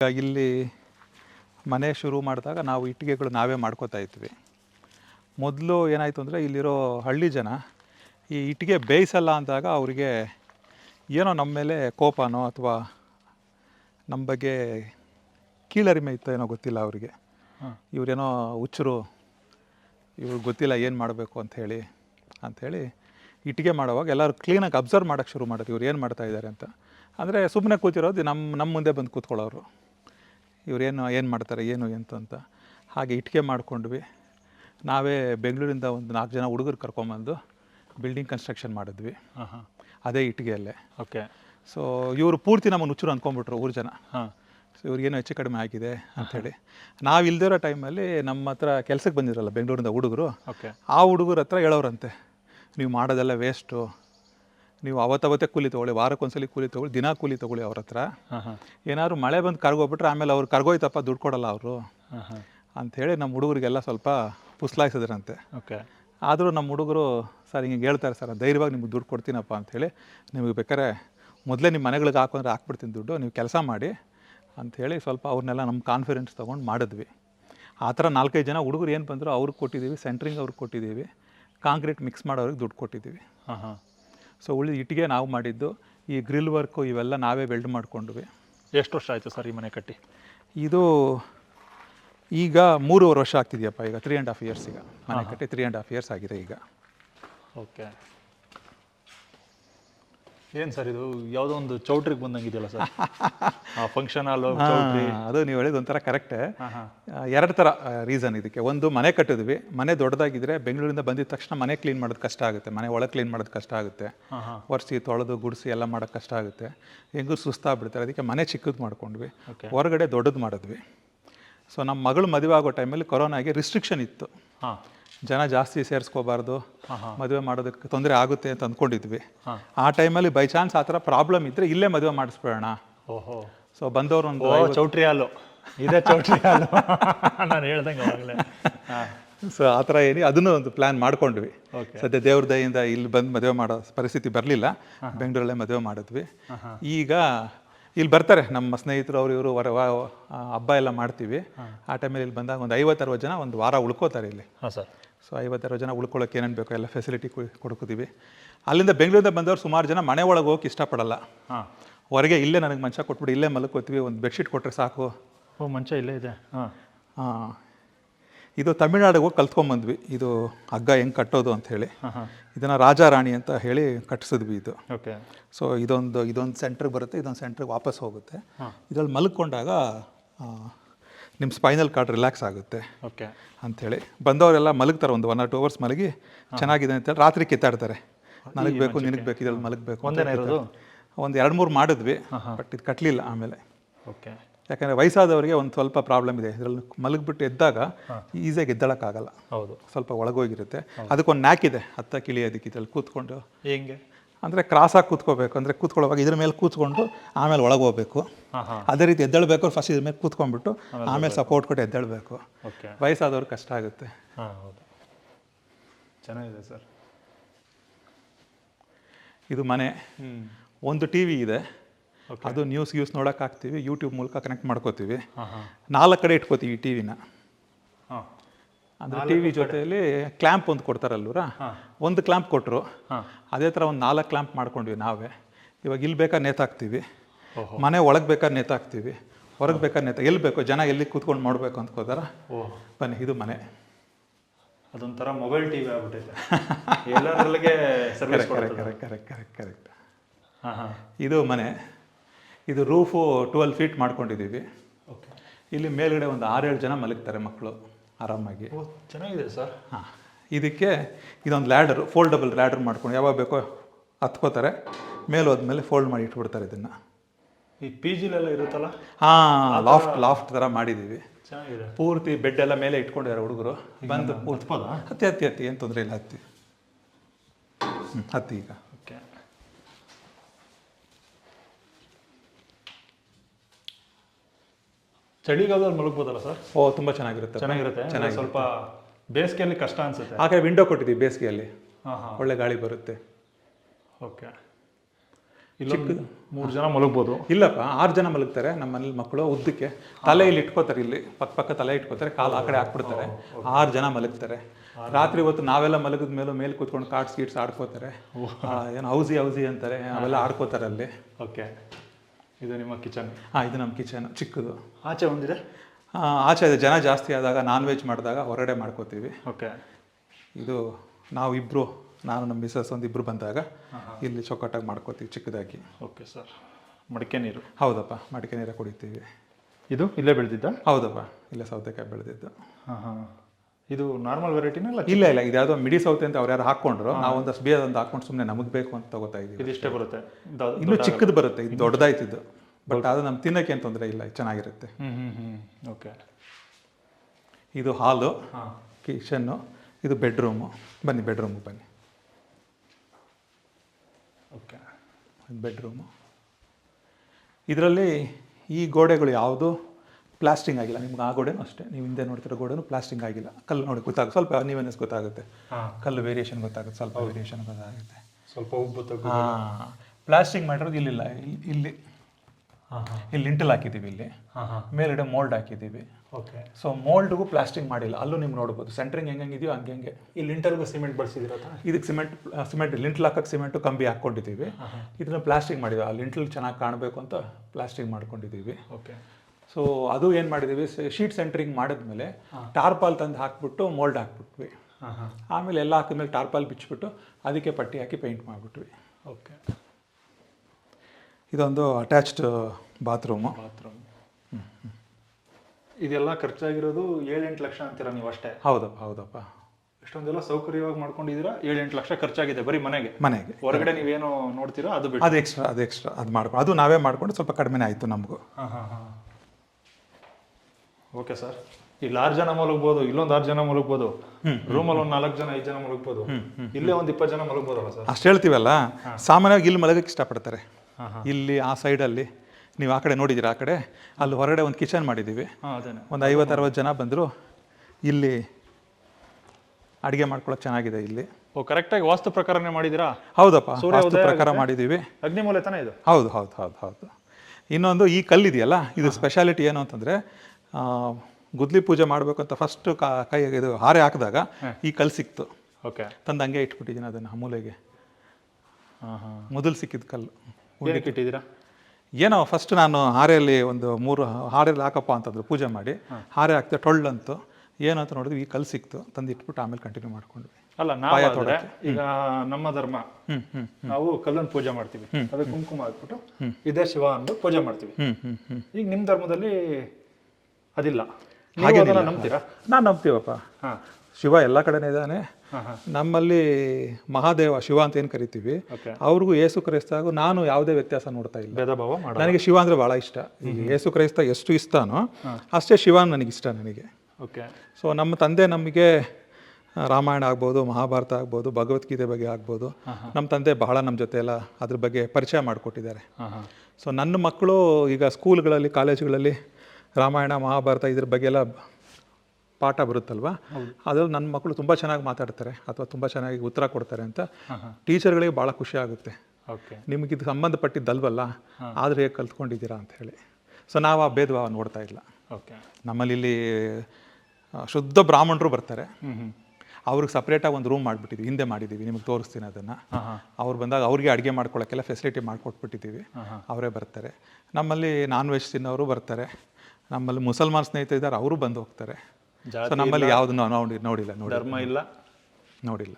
ಈಗ ಇಲ್ಲಿ ಮನೆ ಶುರು ಮಾಡಿದಾಗ ನಾವು ಇಟ್ಟಿಗೆಗಳು ನಾವೇ ಮಾಡ್ಕೋತಾ ಇದ್ವಿ. ಮೊದಲು ಏನಾಯಿತು ಅಂದರೆ ಇಲ್ಲಿರೋ ಹಳ್ಳಿ ಜನ ಈ ಇಟ್ಟಿಗೆ ಬೇಯಿಸಲ್ಲ ಅಂದಾಗ ಅವರಿಗೆ ಏನೋ ನಮ್ಮ ಮೇಲೆ ಕೋಪನೋ ಅಥವಾ ನಮ್ಮ ಬಗ್ಗೆ ಕೀಳರಿಮೆ ಇತ್ತೋ ಏನೋ ಗೊತ್ತಿಲ್ಲ ಅವರಿಗೆ. ಇವರೇನೋ ಹುಚ್ಚರು ಇವ್ರಿಗೆ ಗೊತ್ತಿಲ್ಲ ಏನು ಮಾಡಬೇಕು ಅಂಥೇಳಿ ಅಂಥೇಳಿ ಇಟ್ಟಿಗೆ ಮಾಡುವಾಗ ಎಲ್ಲರೂ ಕ್ಲೀನಾಗಿ ಅಬ್ಸರ್ವ್ ಮಾಡೋಕ್ಕೆ ಶುರು ಮಾಡೋದು ಇವ್ರು ಏನು ಮಾಡ್ತಾ ಇದ್ದಾರೆ ಅಂತ. ಅಂದರೆ ಸುಮ್ಮನೆ ಕೂತಿರೋದು ನಮ್ಮ ನಮ್ಮ ಮುಂದೆ ಬಂದು ಕೂತ್ಕೊಳ್ಳೋರು. ಇವ್ರೇನು ಏನು ಮಾಡ್ತಾರೆ ಏನು ಎಂತ ಅಂತ ಹಾಗೆ ಇಟ್ಟಿಗೆ ಮಾಡಿಕೊಂಡ್ವಿ. ನಾವೇ ಬೆಂಗಳೂರಿಂದ ಒಂದು ನಾಲ್ಕು ಜನ ಹುಡುಗರು ಕರ್ಕೊಂಬಂದು ಬಿಲ್ಡಿಂಗ್ ಕನ್ಸ್ಟ್ರಕ್ಷನ್ ಮಾಡಿದ್ವಿ. ಹಾಂ ಹಾಂ ಅದೇ ಇಟ್ಟಿಗೆಯಲ್ಲೇ ಓಕೆ. ಸೊ ಇವರು ಪೂರ್ತಿ ನಮ್ಮನ್ನು ಹುಚ್ಚರು ಅಂದ್ಕೊಂಡ್ಬಿಟ್ರು ಊರು ಜನ. ಹಾಂ. ಸೊ ಇವ್ರಿಗೇನು ಹೆಚ್ಚು ಕಡಿಮೆ ಆಗಿದೆ ಅಂಥೇಳಿ ನಾವು ಇಲ್ದಿರೋ ಟೈಮಲ್ಲಿ ನಮ್ಮ ಹತ್ರ ಕೆಲಸಕ್ಕೆ ಬಂದಿರಲ್ಲ ಬೆಂಗಳೂರಿಂದ ಹುಡುಗರು. ಓಕೆ. ಆ ಹುಡುಗರ ಹತ್ರ ಹೇಳೋರಂತೆ ನೀವು ಮಾಡೋದೆಲ್ಲ ವೇಸ್ಟು ನೀವು ಅವತ್ತವತ್ತೇ ಕೂಲಿ ತೊಗೊಳ್ಳಿ ವಾರಕ್ಕೊಂದ್ಸಲಿ ಕೂಲಿ ತೊಗೊಳ್ಳಿ ದಿನ ಕೂಲಿ ತೊಗೊಳ್ಳಿ ಅವ್ರ ಹತ್ರ. ಏನಾದ್ರು ಮಳೆ ಬಂದು ಕರ್ಗೋಗ್ಬಿಟ್ರೆ ಆಮೇಲೆ ಅವ್ರು ಕರ್ಗೋಯ್ತಪ್ಪ ದುಡ್ಡು ಕೊಡಲ್ಲ ಅವರು ಅಂಥೇಳಿ ನಮ್ಮ ಹುಡುಗರಿಗೆಲ್ಲ ಸ್ವಲ್ಪ ಪುಸ್ಲಾಯಿಸಿದ್ರಂತೆ. ಓಕೆ. ಆದರೂ ನಮ್ಮ ಹುಡುಗರು ಸರ್ ಹಿಂಗೆ ಹೇಳ್ತಾರೆ ಸರ್ ಧೈರ್ಯವಾಗಿ ನಿಮ್ಗೆ ದುಡ್ಡು ಕೊಡ್ತೀನಪ್ಪ ಅಂಥೇಳಿ ನಿಮಗೆ ಬೇಕಾದ್ರೆ ಮೊದಲೇ ನಿಮ್ಮ ಮನೆಗಳಿಗೆ ಹಾಕೊಂಡ್ರೆ ಹಾಕ್ಬಿಡ್ತೀನಿ ದುಡ್ಡು ನೀವು ಕೆಲಸ ಮಾಡಿ ಅಂಥೇಳಿ ಸ್ವಲ್ಪ ಅವ್ರನ್ನೆಲ್ಲ ನಮ್ಮ ಕಾನ್ಫಿಡೆನ್ಸ್ ತೊಗೊಂಡು ಮಾಡಿದ್ವಿ. ಆ ಥರ ನಾಲ್ಕೈದು ಜನ ಹುಡುಗರು ಏನು ಬಂದರು ಅವ್ರಿಗೆ ಕೊಟ್ಟಿದ್ದೀವಿ ಸೆಂಟ್ರಿಂಗ್ ಅವ್ರಿಗೆ ಕೊಟ್ಟಿದ್ದೀವಿ ಕಾಂಕ್ರೀಟ್ ಮಿಕ್ಸ್ ಮಾಡೋರಿಗೆ ದುಡ್ಡು ಕೊಟ್ಟಿದ್ದೀವಿ. ಹಾಂ ಹಾಂ. ಸೊ ಉಳಿದ ಇಟ್ಟಿಗೆ ನಾವು ಮಾಡಿದ್ದು ಈ ಗ್ರಿಲ್ ವರ್ಕು ಇವೆಲ್ಲ ನಾವೇ ಬೆಲ್ಡ್ ಮಾಡ್ಕೊಂಡ್ವಿ. ಎಷ್ಟು ವರ್ಷ ಆಯಿತು ಸರ್ ಈ ಮನೆ ಕಟ್ಟಿ? ಇದು ಈಗ ಮೂರುವರೆ ವರ್ಷ ಆಗ್ತಿದೆಯಪ್ಪ ಈಗ ತ್ರೀ ಆ್ಯಂಡ್ ಹಾಫ್ ಇಯರ್ಸ್ ಈಗ. ಮನೆ ಕಟ್ಟಿ ತ್ರೀ ಆ್ಯಂಡ್ ಹಾಫ್ ಇಯರ್ಸ್ ಆಗಿದೆ ಈಗ. ಓಕೆ ಏನು ಸರ್ ಇದು? ಯಾವುದೋ ಒಂದು ಚೌಟ್ರಿಗೆ ಬಂದಂಗಿದೆಯಲ್ಲ ಸರ್? ಆ ಫಂಕ್ಷನ್ ಹಾಲು ಅದು ನೀವು ಹೇಳಿದ ಒಂಥರ ಕರೆಕ್ಟೇ ಎರಡು ಥರ ರೀಸನ್ ಇದಕ್ಕೆ. ಒಂದು ಮನೆ ಕಟ್ಟಿದ್ವಿ. ಮನೆ ದೊಡ್ಡದಾಗಿದ್ರೆ ಬೆಂಗಳೂರಿಂದ ಬಂದಿದ ತಕ್ಷಣ ಮನೆ ಕ್ಲೀನ್ ಮಾಡೋದು ಕಷ್ಟ ಆಗುತ್ತೆ. ಮನೆ ಒಳಗೆ ಕ್ಲೀನ್ ಮಾಡೋದು ಕಷ್ಟ ಆಗುತ್ತೆ. ಒರ್ಸಿ ತೊಳೆದು ಗುಡಿಸಿ ಎಲ್ಲ ಮಾಡೋಕೆ ಕಷ್ಟ ಆಗುತ್ತೆ. ಹೆಂಗೂ ಸುಸ್ತಾಗ್ಬಿಡ್ತಾರೆ. ಅದಕ್ಕೆ ಮನೆ ಚಿಕ್ಕದು ಮಾಡ್ಕೊಂಡ್ವಿ. ಹೊರಗಡೆ ದೊಡ್ಡದು ಮಾಡಿದ್ವಿ. ಸೊ ನಮ್ಮ ಮಗಳು ಮದುವೆ ಆಗೋ ಟೈಮಲ್ಲಿ ಕೊರೋನಾಗೆ ರಿಸ್ಟ್ರಿಕ್ಷನ್ ಇತ್ತು. ಹಾಂ. ಜನ ಜಾಸ್ತಿ ಸೇರಿಸ್ಕೋಬಾರ್ದು ಮದುವೆ ಮಾಡೋದಕ್ಕೆ ತೊಂದರೆ ಆಗುತ್ತೆ ಅಂತ ಅಂದ್ಕೊಂಡಿದ್ವಿ. ಆ ಟೈಮಲ್ಲಿ ಬೈ ಚಾನ್ಸ್ ಆ ಥರ ಪ್ರಾಬ್ಲಮ್ ಇದ್ದರೆ ಇಲ್ಲೇ ಮದುವೆ ಮಾಡಿಸ್ಬಿಡೋಣ. ಓಹೋ. ಸೊ ಬಂದವರು ಒಂದು ಚೌಟ್ರಿ ಹಾಲು. ಇದೇ ಚೌಟ್ರಿ ಹಾಲು. ನಾನು ಹೇಳ್ದಂಗೆ ಆಗಲೇ ಸೊ ಆ ಥರ ಏನಿ ಅದನ್ನು ಒಂದು ಪ್ಲ್ಯಾನ್ ಮಾಡ್ಕೊಂಡ್ವಿ. ಸದ್ಯ ದೇವ್ರ ದಯಿಂದ ಇಲ್ಲಿ ಬಂದು ಮದುವೆ ಮಾಡೋ ಪರಿಸ್ಥಿತಿ ಬರಲಿಲ್ಲ. ಬೆಂಗಳೂರಲ್ಲೇ ಮದುವೆ ಮಾಡಿದ್ವಿ. ಈಗ ಇಲ್ಲಿ ಬರ್ತಾರೆ ನಮ್ಮ ಸ್ನೇಹಿತರು ಅವರು ಇವರು ವರ ಹಬ್ಬ ಎಲ್ಲ ಮಾಡ್ತೀವಿ. ಆ ಟೈಮಲ್ಲಿ ಇಲ್ಲಿ ಬಂದಾಗ ಒಂದು ಐವತ್ತರವತ್ತು ಜನ ಒಂದು ವಾರ ಉಳ್ಕೋತಾರೆ ಇಲ್ಲಿ. ಹಾಂ ಸರ್. ಸೊ ಐವತ್ತಾರು ಜನ ಉಳ್ಕೊಳ್ಳೋಕೆ ಏನೇನು ಬೇಕೋ ಎಲ್ಲ ಫೆಸಿಲಿಟಿ ಕೊಡ್ಕೋತೀವಿ ಅಲ್ಲಿಂದ ಬೆಂಗಳೂರಿಂದ ಬಂದವರು ಸುಮಾರು ಜನ ಮನೆ ಒಳಗೆ ಹೋಗಕ್ಕೆ ಇಷ್ಟಪಡಲ್ಲ. ಹಾಂ ಹೊರಗೆ ಇಲ್ಲೇ ನನಗೆ ಮಂಚ ಕೊಟ್ಬಿಟ್ಟು ಇಲ್ಲೇ ಮಲ್ಕೋತೀವಿ ಒಂದು ಬೆಡ್ಶೀಟ್ ಕೊಟ್ಟರೆ ಸಾಕು. ಓ ಮಂಚ ಇಲ್ಲೇ ಇದೆ. ಹಾಂ. ಆ, ಇದು ತಮಿಳ್ನಾಡಿಗೆ ಹೋಗಿ ಕಲ್ತ್ಕೊಂಬಂದ್ವಿ ಇದು ಹಗ್ಗ ಹೆಂಗೆ ಕಟ್ಟೋದು ಅಂತ ಹೇಳಿ. ಹಾಂ ಹಾಂ. ಇದನ್ನು ರಾಜಾ ರಾಣಿ ಅಂತ ಹೇಳಿ ಕಟ್ಟಿಸಿದ್ವಿ ಇದು. ಓಕೆ. ಸೊ ಇದೊಂದು ಇದೊಂದು ಸೆಂಟ್ರಿಗೆ ಬರುತ್ತೆ ಇದೊಂದು ಸೆಂಟ್ರಿಗೆ ವಾಪಸ್ ಹೋಗುತ್ತೆ. ಇದರಲ್ಲಿ ಮಲ್ಕೊಂಡಾಗ ನಿಮ್ಮ ಸ್ಪೈನಲ್ ಕಾರ್ಡ್ ರಿಲ್ಯಾಕ್ಸ್ ಆಗುತ್ತೆ ಓಕೆ. ಅಂಥೇಳಿ. ಬಂದವರೆಲ್ಲ ಮಲಗ್ತಾರೆ ಒಂದು ಒನ್ ಆರ್ ಟು ಅವರ್ಸ್ ಮಲಗಿ ಚೆನ್ನಾಗಿದೆ ಅಂತೇಳಿ ರಾತ್ರಿ ಕಿತ್ತಾಡ್ತಾರೆ. ನನಗೆ ಬೇಕು ನಿನಗೆ ಬೇಕು ಇದ್ರಲ್ಲಿ ಮಲಗಬೇಕು ಒಂದೇನೇ ಇರೋದು? ಒಂದು ಎರಡು ಮೂರು ಮಾಡಿದ್ವಿ ಬಟ್ ಇದು ಕಟ್ಟಲಿಲ್ಲ ಆಮೇಲೆ. ಓಕೆ. ಯಾಕಂದರೆ ವಯಸ್ಸಾದವರಿಗೆ ಒಂದು ಸ್ವಲ್ಪ ಪ್ರಾಬ್ಲಮ್ ಇದೆ. ಇದರಲ್ಲಿ ಮಲಗಿಬಿಟ್ಟು ಎದ್ದಾಗ ಈಸಿಯಾಗಿ ಎದ್ದಳಕ್ಕಾಗಲ್ಲ. ಹೌದು. ಸ್ವಲ್ಪ ಒಳಗೋಗಿರುತ್ತೆ. ಅದಕ್ಕೊಂದು ನ್ಯಾಕ್ ಇದೆ ಹತ್ತ ಕಿಳಿಯೋದಕ್ಕೆ ಇದ್ರಲ್ಲಿ ಕೂತ್ಕೊಂಡು. ಹೆಂಗೆ? ಅಂದರೆ ಕ್ರಾಸಾಗಿ ಕೂತ್ಕೋಬೇಕು. ಅಂದರೆ ಕೂತ್ಕೊಳ್ಳೋವಾಗ ಇದ್ರ ಮೇಲೆ ಕೂತ್ಕೊಂಡು ಆಮೇಲೆ ಒಳಗೆ ಹೋಗ್ಬೇಕು ಅದೇ ರೀತಿ ಎದ್ದೇಳಬೇಕು ಫಸ್ಟ್ ಇದ್ರ ಮೇಲೆ ಕೂತ್ಕೊಂಡ್ಬಿಟ್ಟು ಆಮೇಲೆ ಸಪೋರ್ಟ್ ಕೊಟ್ಟು ಎದ್ದೇಳಬೇಕು. ಓಕೆ. ವಯಸ್ಸಾದವ್ರಿಗೆ ಕಷ್ಟ ಆಗುತ್ತೆ. ಚೆನ್ನಾಗಿದೆ ಸರ್. ಇದು ಮನೆ. ಒಂದು ಟಿ ವಿ ಇದೆ ಅದು ನ್ಯೂಸ್ ಗ್ಯೂಸ್ ನೋಡೋಕೆ ಹಾಕ್ತೀವಿ ಯೂಟ್ಯೂಬ್ ಮೂಲಕ ಕನೆಕ್ಟ್ ಮಾಡ್ಕೋತೀವಿ. ನಾಲ್ಕು ಕಡೆ ಇಟ್ಕೋತೀವಿ ಈ ಟಿ ವಿನ ಅಂದರೆ ಟಿ ವಿ ಜೊತೆಯಲ್ಲಿ ಕ್ಲ್ಯಾಂಪ್ ಒಂದು ಕೊಡ್ತಾರಲ್ವರ ಒಂದು ಕ್ಲ್ಯಾಂಪ್ ಕೊಟ್ಟರು ಅದೇ ಥರ ಒಂದು ನಾಲ್ಕು ಕ್ಲ್ಯಾಂಪ್ ಮಾಡ್ಕೊಂಡ್ವಿ ನಾವೇ. ಇವಾಗ ಇಲ್ಲಿ ಬೇಕಾದ್ರೆ ನೇತಾಕ್ತೀವಿ ಮನೆ ಒಳಗೆ ಬೇಕಾದ್ರೆ ನೇತಾಕ್ತೀವಿ ಹೊರಗೆ ಬೇಕಾದ್ರೆ ನೇತ ಎಲ್ಲಿ ಬೇಕೋ? ಜನ ಎಲ್ಲಿ ಕೂತ್ಕೊಂಡು ಮಾಡಬೇಕು ಅಂದ್ಕೋತಾರ ಹೋದಾರ? ಬನ್ನಿ ಇದು ಮನೆ. ಅದೊಂಥರ ಮೊಬೈಲ್ ಟಿ ವಿ ಆಗ್ಬಿಟ್ಟಿದೆ. ಎಲ್ಲರಲ್ಲಿಗೆ correct correct correct correct correct ಹಾಂ ಹಾಂ. ಇದು ಮನೆ. ಇದು ರೂಫು ಟ್ವೆಲ್ ಫೀಟ್ ಮಾಡ್ಕೊಂಡಿದ್ದೀವಿ. ಓಕೆ ಇಲ್ಲಿ ಮೇಲ್ಗಡೆ ಒಂದು ಆರೇಳು ಜನ ಮಲಗ್ತಾರೆ ಮಕ್ಕಳು. ಆರಾಮಾಗಿ. ಓ ಚೆನ್ನಾಗಿದೆ ಸರ್. ಹಾಂ ಇದಕ್ಕೆ ಇದೊಂದು ಲ್ಯಾಡರು ಫೋಲ್ಡಬಲ್ ಲ್ಯಾಡರ್ ಮಾಡ್ಕೊಂಡು ಯಾವಾಗ ಬೇಕೋ ಹತ್ಕೋತಾರೆ. ಮೇಲೆ ಹೋದ್ಮೇಲೆ ಫೋಲ್ಡ್ ಮಾಡಿ ಇಟ್ಬಿಡ್ತಾರೆ ಇದನ್ನು. ಈ ಪಿ ಜಿಲೆಲ್ಲ ಇರುತ್ತಲ್ಲ? ಹಾಂ ಲಾಫ್ಟ್ ಲಾಫ್ಟ್ ಥರ ಮಾಡಿದ್ದೀವಿ ಚೆನ್ನಾಗಿದೆ. ಪೂರ್ತಿ ಬೆಡ್ ಎಲ್ಲ ಮೇಲೆ ಇಟ್ಕೊಂಡಿದ್ದಾರೆ ಹುಡುಗರು. ಬಂದು ಹತ್ತಿ ಹತ್ತಿ ಹತ್ತಿ ಏನು ತೊಂದರೆ ಇಲ್ಲ ಹತ್ತಿ. ಹ್ಞೂ ಹತ್ತಿ ಈಗ ಓಕೆ ಚಳಿಗಾಲದಲ್ಲಿ ಮಲಗ್ಬೋದಲ್ಲ ಸರ್? ಓ ತುಂಬ ಚೆನ್ನಾಗಿರುತ್ತೆ. ಚೆನ್ನಾಗಿರುತ್ತೆ ಅಂದ್ರೆ ಸ್ವಲ್ಪ ಬೇಸಿಗೆಯಲ್ಲಿ ಕಷ್ಟ ಅನ್ಸುತ್ತೆ. ಆ ಕಡೆ ವಿಂಡೋ ಕೊಟ್ಟಿದ್ದೀವಿ ಬೇಸಿಗೆಯಲ್ಲಿ. ಹಾಂ ಹಾಂ. ಒಳ್ಳೆ ಗಾಳಿ ಬರುತ್ತೆ. ಓಕೆ. ಇಲ್ಲೊಂದು ಮೂರು ಜನ ಮಲಗ್ಬೋದು. ಇಲ್ಲಪ್ಪ ಆರು ಜನ ಮಲಗ್ತಾರೆ ನಮ್ಮ ಮನೇಲಿ ಮಕ್ಕಳು ಉದ್ದಕ್ಕೆ. ತಲೆ ಇಲ್ಲಿ ಇಟ್ಕೋತಾರೆ ಇಲ್ಲಿ ಪಕ್ಕ ಪಕ್ಕ ತಲೆ ಇಟ್ಕೋತಾರೆ ಕಾಲು ಆ ಕಡೆ ಹಾಕ್ಬಿಡ್ತಾರೆ. ಆರು ಜನ ಮಲಗ್ತಾರೆ. ರಾತ್ರಿ ಹೊತ್ತು ನಾವೆಲ್ಲ ಮಲಗಿದ ಮೇಲೆ ಮೇಲೆ ಕೂತ್ಕೊಂಡು ಕಾರ್ಡ್ಸ್ ಗೀಟ್ಸ್ ಆಡ್ಕೋತಾರೆ. ಆ, ಏನು ಹೌಸಿ ಹೌಸಿ ಅಂತಾರೆ ಅವೆಲ್ಲ ಆಡ್ಕೋತಾರೆ ಅಲ್ಲಿ. ಓಕೆ. ಇದು ನಿಮ್ಮ ಕಿಚನ್. ಹಾಂ ಇದು ನಮ್ಮ ಕಿಚನ್ ಚಿಕ್ಕದು. ಆಚೆ ಒಂದಿದೆ? ಆಚೆ ಇದೆ. ಜನ ಜಾಸ್ತಿ ಆದಾಗ ನಾನ್ ವೆಜ್ ಮಾಡಿದಾಗ ಹೊರಗಡೆ ಮಾಡ್ಕೋತೀವಿ. ಓಕೆ. ಇದು ನಾವು ಇಬ್ಬರು ನಾನು ನಮ್ಮ ಮಿಸಸ್ ಒಂದು ಇಬ್ಬರು ಬಂದಾಗ ಇಲ್ಲಿ ಚೌಕಟ್ಟಾಗಿ ಮಾಡ್ಕೋತೀವಿ ಚಿಕ್ಕದಾಗಿ. Okay sir. ಮಡಿಕೆ ನೀರು. ಹೌದಪ್ಪ ಮಡಿಕೆ ನೀರ ಕುಡಿತೀವಿ. ಇದು ಇಲ್ಲೇ ಬೆಳೆದಿದ್ದ? ಹೌದಪ್ಪ ಇಲ್ಲೇ ಸೌತೆಕಾಯಿ ಬೆಳೆದಿದ್ದು. ಹಾಂ ಹಾಂ. ಇದು ನಾರ್ಮಲ್ ವೆರೈಟಿನ ಅಲ್ಲ ಇಲ್ಲ ಇಲ್ಲ ಇದು ಯಾವುದೋ ಮಿಡಿ ಸೌತೆ ಅಂತ ಅವ್ರು ಯಾರು ಹಾಕೊಂಡ್ರು ನಾವು ಒಂದಷ್ಟು ಬಿ ಅದೊಂದು ಹಾಕೊಂಡು ಸುಮ್ಮನೆ ನಮಗೆ ಬೇಕು ಅಂತ ತಗೋತಾ ಇದೀವಿ. ಇಷ್ಟೇ ಬರುತ್ತೆ. ಇನ್ನು ಚಿಕ್ಕದು ಬರುತ್ತೆ ಇದು ದೊಡ್ಡದಾಯ್ತಿದ್ದು ಬಟ್ ಅದು ನಮ್ಮ ತಿನ್ನಕ್ಕೆ ಏನು ತೊಂದರೆ ಇಲ್ಲ ಚೆನ್ನಾಗಿರುತ್ತೆ. ಓಕೆ ಇದು ಹಾಲು ಕಿಚನ್ನು ಇದು ಬೆಡ್ರೂಮು ಬನ್ನಿ ಬೆಡ್ರೂಮು ಬನ್ನಿ. ಓಕೆ ಬೆಡ್ರೂಮು ಇದರಲ್ಲಿ ಈ ಗೋಡೆಗಳು ಯಾವುದು? ಪ್ಲಾಸ್ಟಿಂಗ್ ಆಗಿಲ್ಲ. ನಿಮ್ಗೆ ಆ ಗೋಡೆನೂ ಅಷ್ಟೇ. ನೀವು ಹಿಂದೆ ನೋಡ್ತಿರೋ ಗೋಡೆನು ಪ್ಲಾಸ್ಟಿಂಗ್ ಆಗಿಲ್ಲ. ಕಲ್ಲು ನೋಡಿ ಗೊತ್ತಾಗ ಸ್ವಲ್ಪ ನೀವೆನ್ನೆಸ್ ಗೊತ್ತಾಗುತ್ತೆ. ಕಲ್ಲು ವೇರಿಯೇಷನ್ ಗೊತ್ತಾಗುತ್ತೆ. ಸ್ವಲ್ಪ ವೇರಿಯೇಷನ್ ಗೊತ್ತಾಗುತ್ತೆ. ಸ್ವಲ್ಪ ಉಬ್ಬು ಹಾಂ. ಪ್ಲಾಸ್ಟಿಂಗ್ ಮಾಡಿರೋದು ಇಲ್ಲಿಲ್ಲ. ಇಲ್ಲಿ. ಇಲ್ಲಿ ಲಿಂಟಲ್ ಹಾಕಿದ್ದೀವಿ ಇಲ್ಲಿ. ಮೇಲ್ಗಡೆ ಮೋಲ್ಡ್ ಹಾಕಿದ್ದೀವಿ. ಓಕೆ. ಸೊ ಮೋಲ್ಡ್ಗೂ ಪ್ಲಾಸ್ಟಿಂಗ್ ಮಾಡಿಲ್ಲ. ಅಲ್ಲೂ ನಿಮ್ಗೆ ನೋಡ್ಬೋದು. ಸೆಂಟ್ರಿಂಗ್ ಹೆಂಗೆ ಹೆಂಗಿದೆಯೋ ಹಂಗೆ ಹಂಗೆ. ಇಲ್ಲಿ ಲಿಂಟಲ್ಗೂ ಸಿಮೆಂಟ್ ಬಳಸಿದಿರೋ ಇದಕ್ಕೆ ಸಿಮೆಂಟ್ ಸಿಮೆಂಟ್ ಲಿಂಟಲ್ ಹಾಕಕ್ಕೆ ಸಿಮೆಂಟು ಕಂಬಿ ಹಾಕ್ಕೊಂಡಿದ್ದೀವಿ. ಇದನ್ನ ಪ್ಲಾಸ್ಟಿಂಗ್ ಮಾಡಿದ್ವಿ ಆ ಲಿಂಟ್ಲ್ ಚೆನ್ನಾಗಿ ಕಾಣಬೇಕು ಅಂತ ಪ್ಲಾಸ್ಟಿಂಗ್ ಮಾಡ್ಕೊಂಡಿದ್ದೀವಿ. ಓಕೆ. ಸೊ ಅದು ಏನು ಮಾಡಿದ್ವಿ? ಶೀಟ್ ಸೆಂಟ್ರಿಂಗ್ ಮಾಡಿದ್ಮೇಲೆ ಟಾರ್ಪಾಲ್ ತಂದು ಹಾಕ್ಬಿಟ್ಟು ಮೋಲ್ಡ್ ಹಾಕ್ಬಿಟ್ವಿ. ಆಮೇಲೆ ಎಲ್ಲ ಹಾಕಿದ್ಮೇಲೆ ಟಾರ್ಪಾಲ್ ಬಿಚ್ಚಿಬಿಟ್ಟು ಅದಕ್ಕೆ ಪಟ್ಟಿ ಹಾಕಿ ಪೇಂಟ್ ಮಾಡಿಬಿಟ್ವಿ. ಓಕೆ. ಇದೊಂದು ಅಟ್ಯಾಚ್ಡ್ ಬಾತ್ರೂಮು ಬಾತ್ರೂಮ್ ಇದೆಲ್ಲ ಖರ್ಚಾಗಿರೋದು ಏಳೆಂಟು ಲಕ್ಷ ಅಂತೀರಾ ನೀವು ಅಷ್ಟೇ? ಹೌದಪ್ಪ ಹೌದಪ್ಪ. ಇಷ್ಟೊಂದೆಲ್ಲ ಸೌಕರ್ಯವಾಗಿ ಮಾಡ್ಕೊಂಡಿದ್ದೀರಾ? ಏಳೆಂಟು ಲಕ್ಷ ಖರ್ಚಾಗಿದೆ ಬರೀ ಮನೆಗೆ. ಮನೆಗೆ. ಹೊರಗಡೆ ನೀವೇನು ನೋಡ್ತೀರಾ? ಅದು ಬಿಟ್ಟು. ಅದು ಎಕ್ಸ್ಟ್ರಾ ಅದು ಎಕ್ಸ್ಟ್ರಾ ಅದು ಮಾಡ್ಕೊಂಡು ಅದು ನಾವೇ ಮಾಡ್ಕೊಂಡು ಸ್ವಲ್ಪ ಕಡಿಮೆನೇ ಆಯಿತು ನಮಗೂ. ಹಾಂ ಹಾಂ ಹಾಂ. Okay sir. ಇಲ್ಲಿ ಆರು ಜನ ಮಲಗ್ಬೋದು ಇಲ್ಲೊಂದು ಆರು ಜನ ಮಲಗ್ಬೋದು ರೂಮಲ್ಲಿ ಒಂದು ನಾಲ್ಕು ಜನ ಐದು ಜನ ಮಲಗ್ಬೋದು ಇಲ್ಲೇ ಒಂದು ಇಪ್ಪತ್ತು ಜನ ಮಲಗ್ಬೋದಲ್ಲ ಸರ್? ಅಷ್ಟು ಹೇಳ್ತೀವಲ್ಲ ಸಾಮಾನ್ಯವಾಗಿ ಇಲ್ಲಿ ಮಲಗಕ್ಕೆ ಇಷ್ಟಪಡ್ತಾರೆ. ಇಲ್ಲಿ ಆ ಸೈಡಲ್ಲಿ ನೀವು ಆ ಕಡೆ ನೋಡಿದಿರ ಆ ಕಡೆ? ಅಲ್ಲಿ ಹೊರಗಡೆ ಒಂದು ಕಿಚನ್ ಮಾಡಿದ್ದೀವಿ ಒಂದು ಐವತ್ತು ಅರವತ್ತು ಜನ ಬಂದರು. ಇಲ್ಲಿ ಅಡುಗೆ ಮಾಡ್ಕೊಳ್ಳೋಕೆ ಚೆನ್ನಾಗಿದೆ ಇಲ್ಲಿ. ಓ ಕರೆಕ್ಟಾಗಿ ವಾಸ್ತು ಪ್ರಕಾರನೇ ಮಾಡಿದ್ದೀರಾ ಹೌದಪ್ಪ ವಾಸ್ತು ಪ್ರಕಾರ ಮಾಡಿದ್ದೀವಿ ಅಗ್ನಿಮೂಲೆ ತಾನೇ ಇದು? ಹೌದು ಹೌದು ಹೌದು ಹೌದು. ಇನ್ನೊಂದು ಈ ಕಲ್ಲಿದೆಯಲ್ಲ ಇದು ಸ್ಪೆಷಾಲಿಟಿ ಏನು ಅಂತಂದರೆ ಗುದ್ಲಿ ಪೂಜೆ ಮಾಡಬೇಕು ಅಂತ ಫಸ್ಟ್ ಕೈ ಇದು ಹಾರೆ ಹಾಕಿದಾಗ ಈ ಕಲ್ಲು ಸಿಕ್ತು. ಓಕೆ. ತಂದು ಹಂಗೆ ಇಟ್ಬಿಟ್ಟಿದ್ದೀನಿ ಅದನ್ನು ಮೂಲೆಗೆ. ಮೊದಲು ಸಿಕ್ಕಿದ ಕಲ್ಲು. ಇಟ್ಟಿದ್ದೀರಾ? ಏನೋ ಫಸ್ಟ್ ನಾನು ಹಾರೆಯಲ್ಲಿ ಒಂದು ಮೂರು ಹಾರೆಯಲ್ಲಿ ಹಾಕಪ್ಪ ಅಂತಂದ್ರು ಪೂಜೆ ಮಾಡಿ. ಹಾರೆ ಹಾಕ್ತೆ ಟೊಳ್ಳಂತು. ಏನು ಅಂತ ನೋಡಿದ್ವಿ ಈ ಕಲ್ಲು ಸಿಕ್ತು. ತಂದು ಇಟ್ಬಿಟ್ಟು ಆಮೇಲೆ ಕಂಟಿನ್ಯೂ ಮಾಡ್ಕೊಂಡ್ವಿ. ಅಲ್ಲ ನಾವು ಈಗ ನಮ್ಮ ಧರ್ಮ. ನಾವು ಕಲ್ಲನ್ನು ಪೂಜೆ ಮಾಡ್ತೀವಿ. ಅದಕ್ಕೆ ಕುಂಕುಮ ಹಾಕ್ಬಿಟ್ಟು ಇದೇ ಶಿವ ಅಂದು ಪೂಜೆ ಮಾಡ್ತೀವಿ. ಈಗ ನಿಮ್ಮ ಧರ್ಮದಲ್ಲಿ ಅದಿಲ್ಲ. ಹಾಗೆ ನಂಬ್ತೀರಾ? ನಾನು ನಂಬ್ತೀವಪ್ಪ. ಶಿವ ಎಲ್ಲ ಕಡೆನೇ ಇದ್ದಾನೆ. ನಮ್ಮಲ್ಲಿ ಮಹಾದೇವ ಶಿವ ಅಂತ ಏನು ಕರಿತೀವಿ ಅವ್ರಿಗೂ ಏಸು ಕ್ರೈಸ್ತಾಗೂ ನಾನು ಯಾವುದೇ ವ್ಯತ್ಯಾಸ ನೋಡ್ತಾ ಇಲ್ಲ. ನನಗೆ ಶಿವ ಅಂದರೆ ಭಾಳ ಇಷ್ಟ. ಏಸು ಕ್ರೈಸ್ತ ಎಷ್ಟು ಇಷ್ಟನೋ ಅಷ್ಟೇ ಶಿವ ನನಗೆ ಇಷ್ಟ ನನಗೆ. ಓಕೆ. ಸೊ ನಮ್ಮ ತಂದೆ ನಮಗೆ ರಾಮಾಯಣ ಆಗ್ಬೋದು ಮಹಾಭಾರತ ಆಗ್ಬೋದು ಭಗವದ್ಗೀತೆ ಬಗ್ಗೆ ಆಗ್ಬೋದು. ನಮ್ಮ ತಂದೆ ಬಹಳ ನಮ್ಮ ಜೊತೆ ಎಲ್ಲ ಅದ್ರ ಬಗ್ಗೆ ಪರಿಚಯ ಮಾಡಿಕೊಟ್ಟಿದ್ದಾರೆ. ಸೊ ನನ್ನ ಮಕ್ಕಳು ಈಗ ಸ್ಕೂಲ್ಗಳಲ್ಲಿ ಕಾಲೇಜುಗಳಲ್ಲಿ ರಾಮಾಯಣ ಮಹಾಭಾರತ ಇದ್ರ ಬಗ್ಗೆ ಎಲ್ಲ ಪಾಠ ಬರುತ್ತಲ್ವಾ? ಅದ್ರಲ್ಲಿ ನನ್ನ ಮಕ್ಕಳು ತುಂಬ ಚೆನ್ನಾಗಿ ಮಾತಾಡ್ತಾರೆ ಅಥವಾ ತುಂಬ ಚೆನ್ನಾಗಿ ಉತ್ತರ ಕೊಡ್ತಾರೆ ಅಂತ ಟೀಚರ್ಗಳಿಗೆ ಭಾಳ ಖುಷಿ ಆಗುತ್ತೆ. ಓಕೆ. ನಿಮಗೆ ಇದು ಸಂಬಂಧಪಟ್ಟಿದ್ದಲ್ವಲ್ಲ? ಆದರೆ ಹೇಗೆ ಕಲ್ತ್ಕೊಂಡಿದ್ದೀರಾ ಅಂತ ಹೇಳಿ. ಸೊ ನಾವು ಆ ಭೇದ ಭಾವ ನೋಡ್ತಾ ಇಲ್ಲ. ಓಕೆ. ನಮ್ಮಲ್ಲಿ ಇಲ್ಲಿ ಶುದ್ಧ ಬ್ರಾಹ್ಮಣರು ಬರ್ತಾರೆ. ಅವ್ರಿಗೆ ಸಪ್ರೇಟಾಗಿ ಒಂದು ರೂಮ್ ಮಾಡಿಬಿಟ್ಟಿದ್ವಿ ಹಿಂದೆ ಮಾಡಿದ್ದೀವಿ ನಿಮಗೆ ತೋರಿಸ್ತೀನಿ ಅದನ್ನು. ಅವ್ರು ಬಂದಾಗ ಅವ್ರಿಗೆ ಅಡುಗೆ ಮಾಡ್ಕೊಳ್ಳೋಕ್ಕೆಲ್ಲ ಫೆಸಿಲಿಟಿ ಮಾಡಿಕೊಟ್ಬಿಟ್ಟಿದ್ದೀವಿ ಅವರೇ ಬರ್ತಾರೆ. ನಮ್ಮಲ್ಲಿ ನಾನ್ ವೆಜ್ ತಿನ್ನೋರು ಬರ್ತಾರೆ. ನಮ್ಮಲ್ಲಿ ಮುಸಲ್ಮಾನ್ ಸ್ನೇಹಿತ ಇದ್ದಾರೆ ಅವರು ಬಂದು ಹೋಗ್ತಾರೆ. ಸೊ ನಮ್ಮಲ್ಲಿ ಯಾವುದನ್ನು ನೋಡಿ ನೋಡಿಲ್ಲ ನೋಡಿ ಧರ್ಮ ಇಲ್ಲ. ನೋಡಿಲ್ಲ.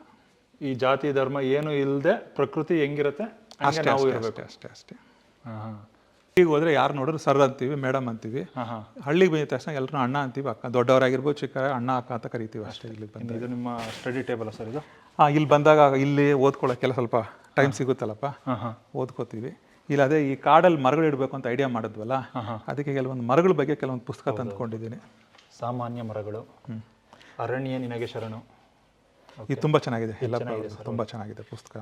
ಈ ಜಾತಿ ಧರ್ಮ ಏನು ಇಲ್ಲದೆ ಪ್ರಕೃತಿ ಹೆಂಗಿರುತ್ತೆ? ಹಂಗೆ ಅಷ್ಟೇ ನಾವು ಅಷ್ಟೇ ಇರಬೇಕು. ಅಷ್ಟೇ ಅಷ್ಟೇ ಈಗ ಹೋದ್ರೆ ಯಾರು ನೋಡಿದ್ರು ಸರ್ ಅಂತೀವಿ ಮೇಡಮ್ ಅಂತೀವಿ. ಹಳ್ಳಿಗೆ ಬಂದ ತಕ್ಷಣ ಎಲ್ಲರೂ ಅಣ್ಣ ಅಂತೀವಿ ಅಕ್ಕ. ದೊಡ್ಡವರಾಗಿರ್ಬೋದು ಚಿಕ್ಕ ಅಣ್ಣ ಅಕ್ಕ ಅಂತ ಕರಿತೀವಿ ಅಷ್ಟೇ ಇಲ್ಲಿ ಬಂದು ಇದು ನಿಮ್ಮ ಸ್ಟಡಿ ಟೇಬಲ್ ಸರ್ ಇದು? ಹಾಂ ಇಲ್ಲಿ ಬಂದಾಗ ಇಲ್ಲಿ ಓದ್ಕೊಳ್ಳೋಕ್ಕೆಲ್ಲ ಸ್ವಲ್ಪ ಟೈಮ್ ಸಿಗುತ್ತಲ್ಲಪ್ಪ? ಹಾಂ ಹಾಂ. ಓದ್ಕೋತೀವಿ. ಇಲ್ಲ ಅದೇ ಈ ಕಾಡಲ್ಲಿ ಮರಗಳು ಇಡಬೇಕು ಅಂತ ಐಡಿಯಾ ಮಾಡಿದ್ವಲ್ಲ ಅದಕ್ಕೆ ಕೆಲವೊಂದು ಮರಗಳ ಬಗ್ಗೆ ಕೆಲವೊಂದು ಪುಸ್ತಕ ತಂದ್ಕೊಂಡಿದ್ದೀನಿ. ಸಾಮಾನ್ಯ ಮರಗಳು. ಅರಣ್ಯ ನಿನಗೆ ಶರಣು. ಇದು ತುಂಬ ಚೆನ್ನಾಗಿದೆ ಎಲ್ಲ ತುಂಬ ಚೆನ್ನಾಗಿದೆ ಪುಸ್ತಕ.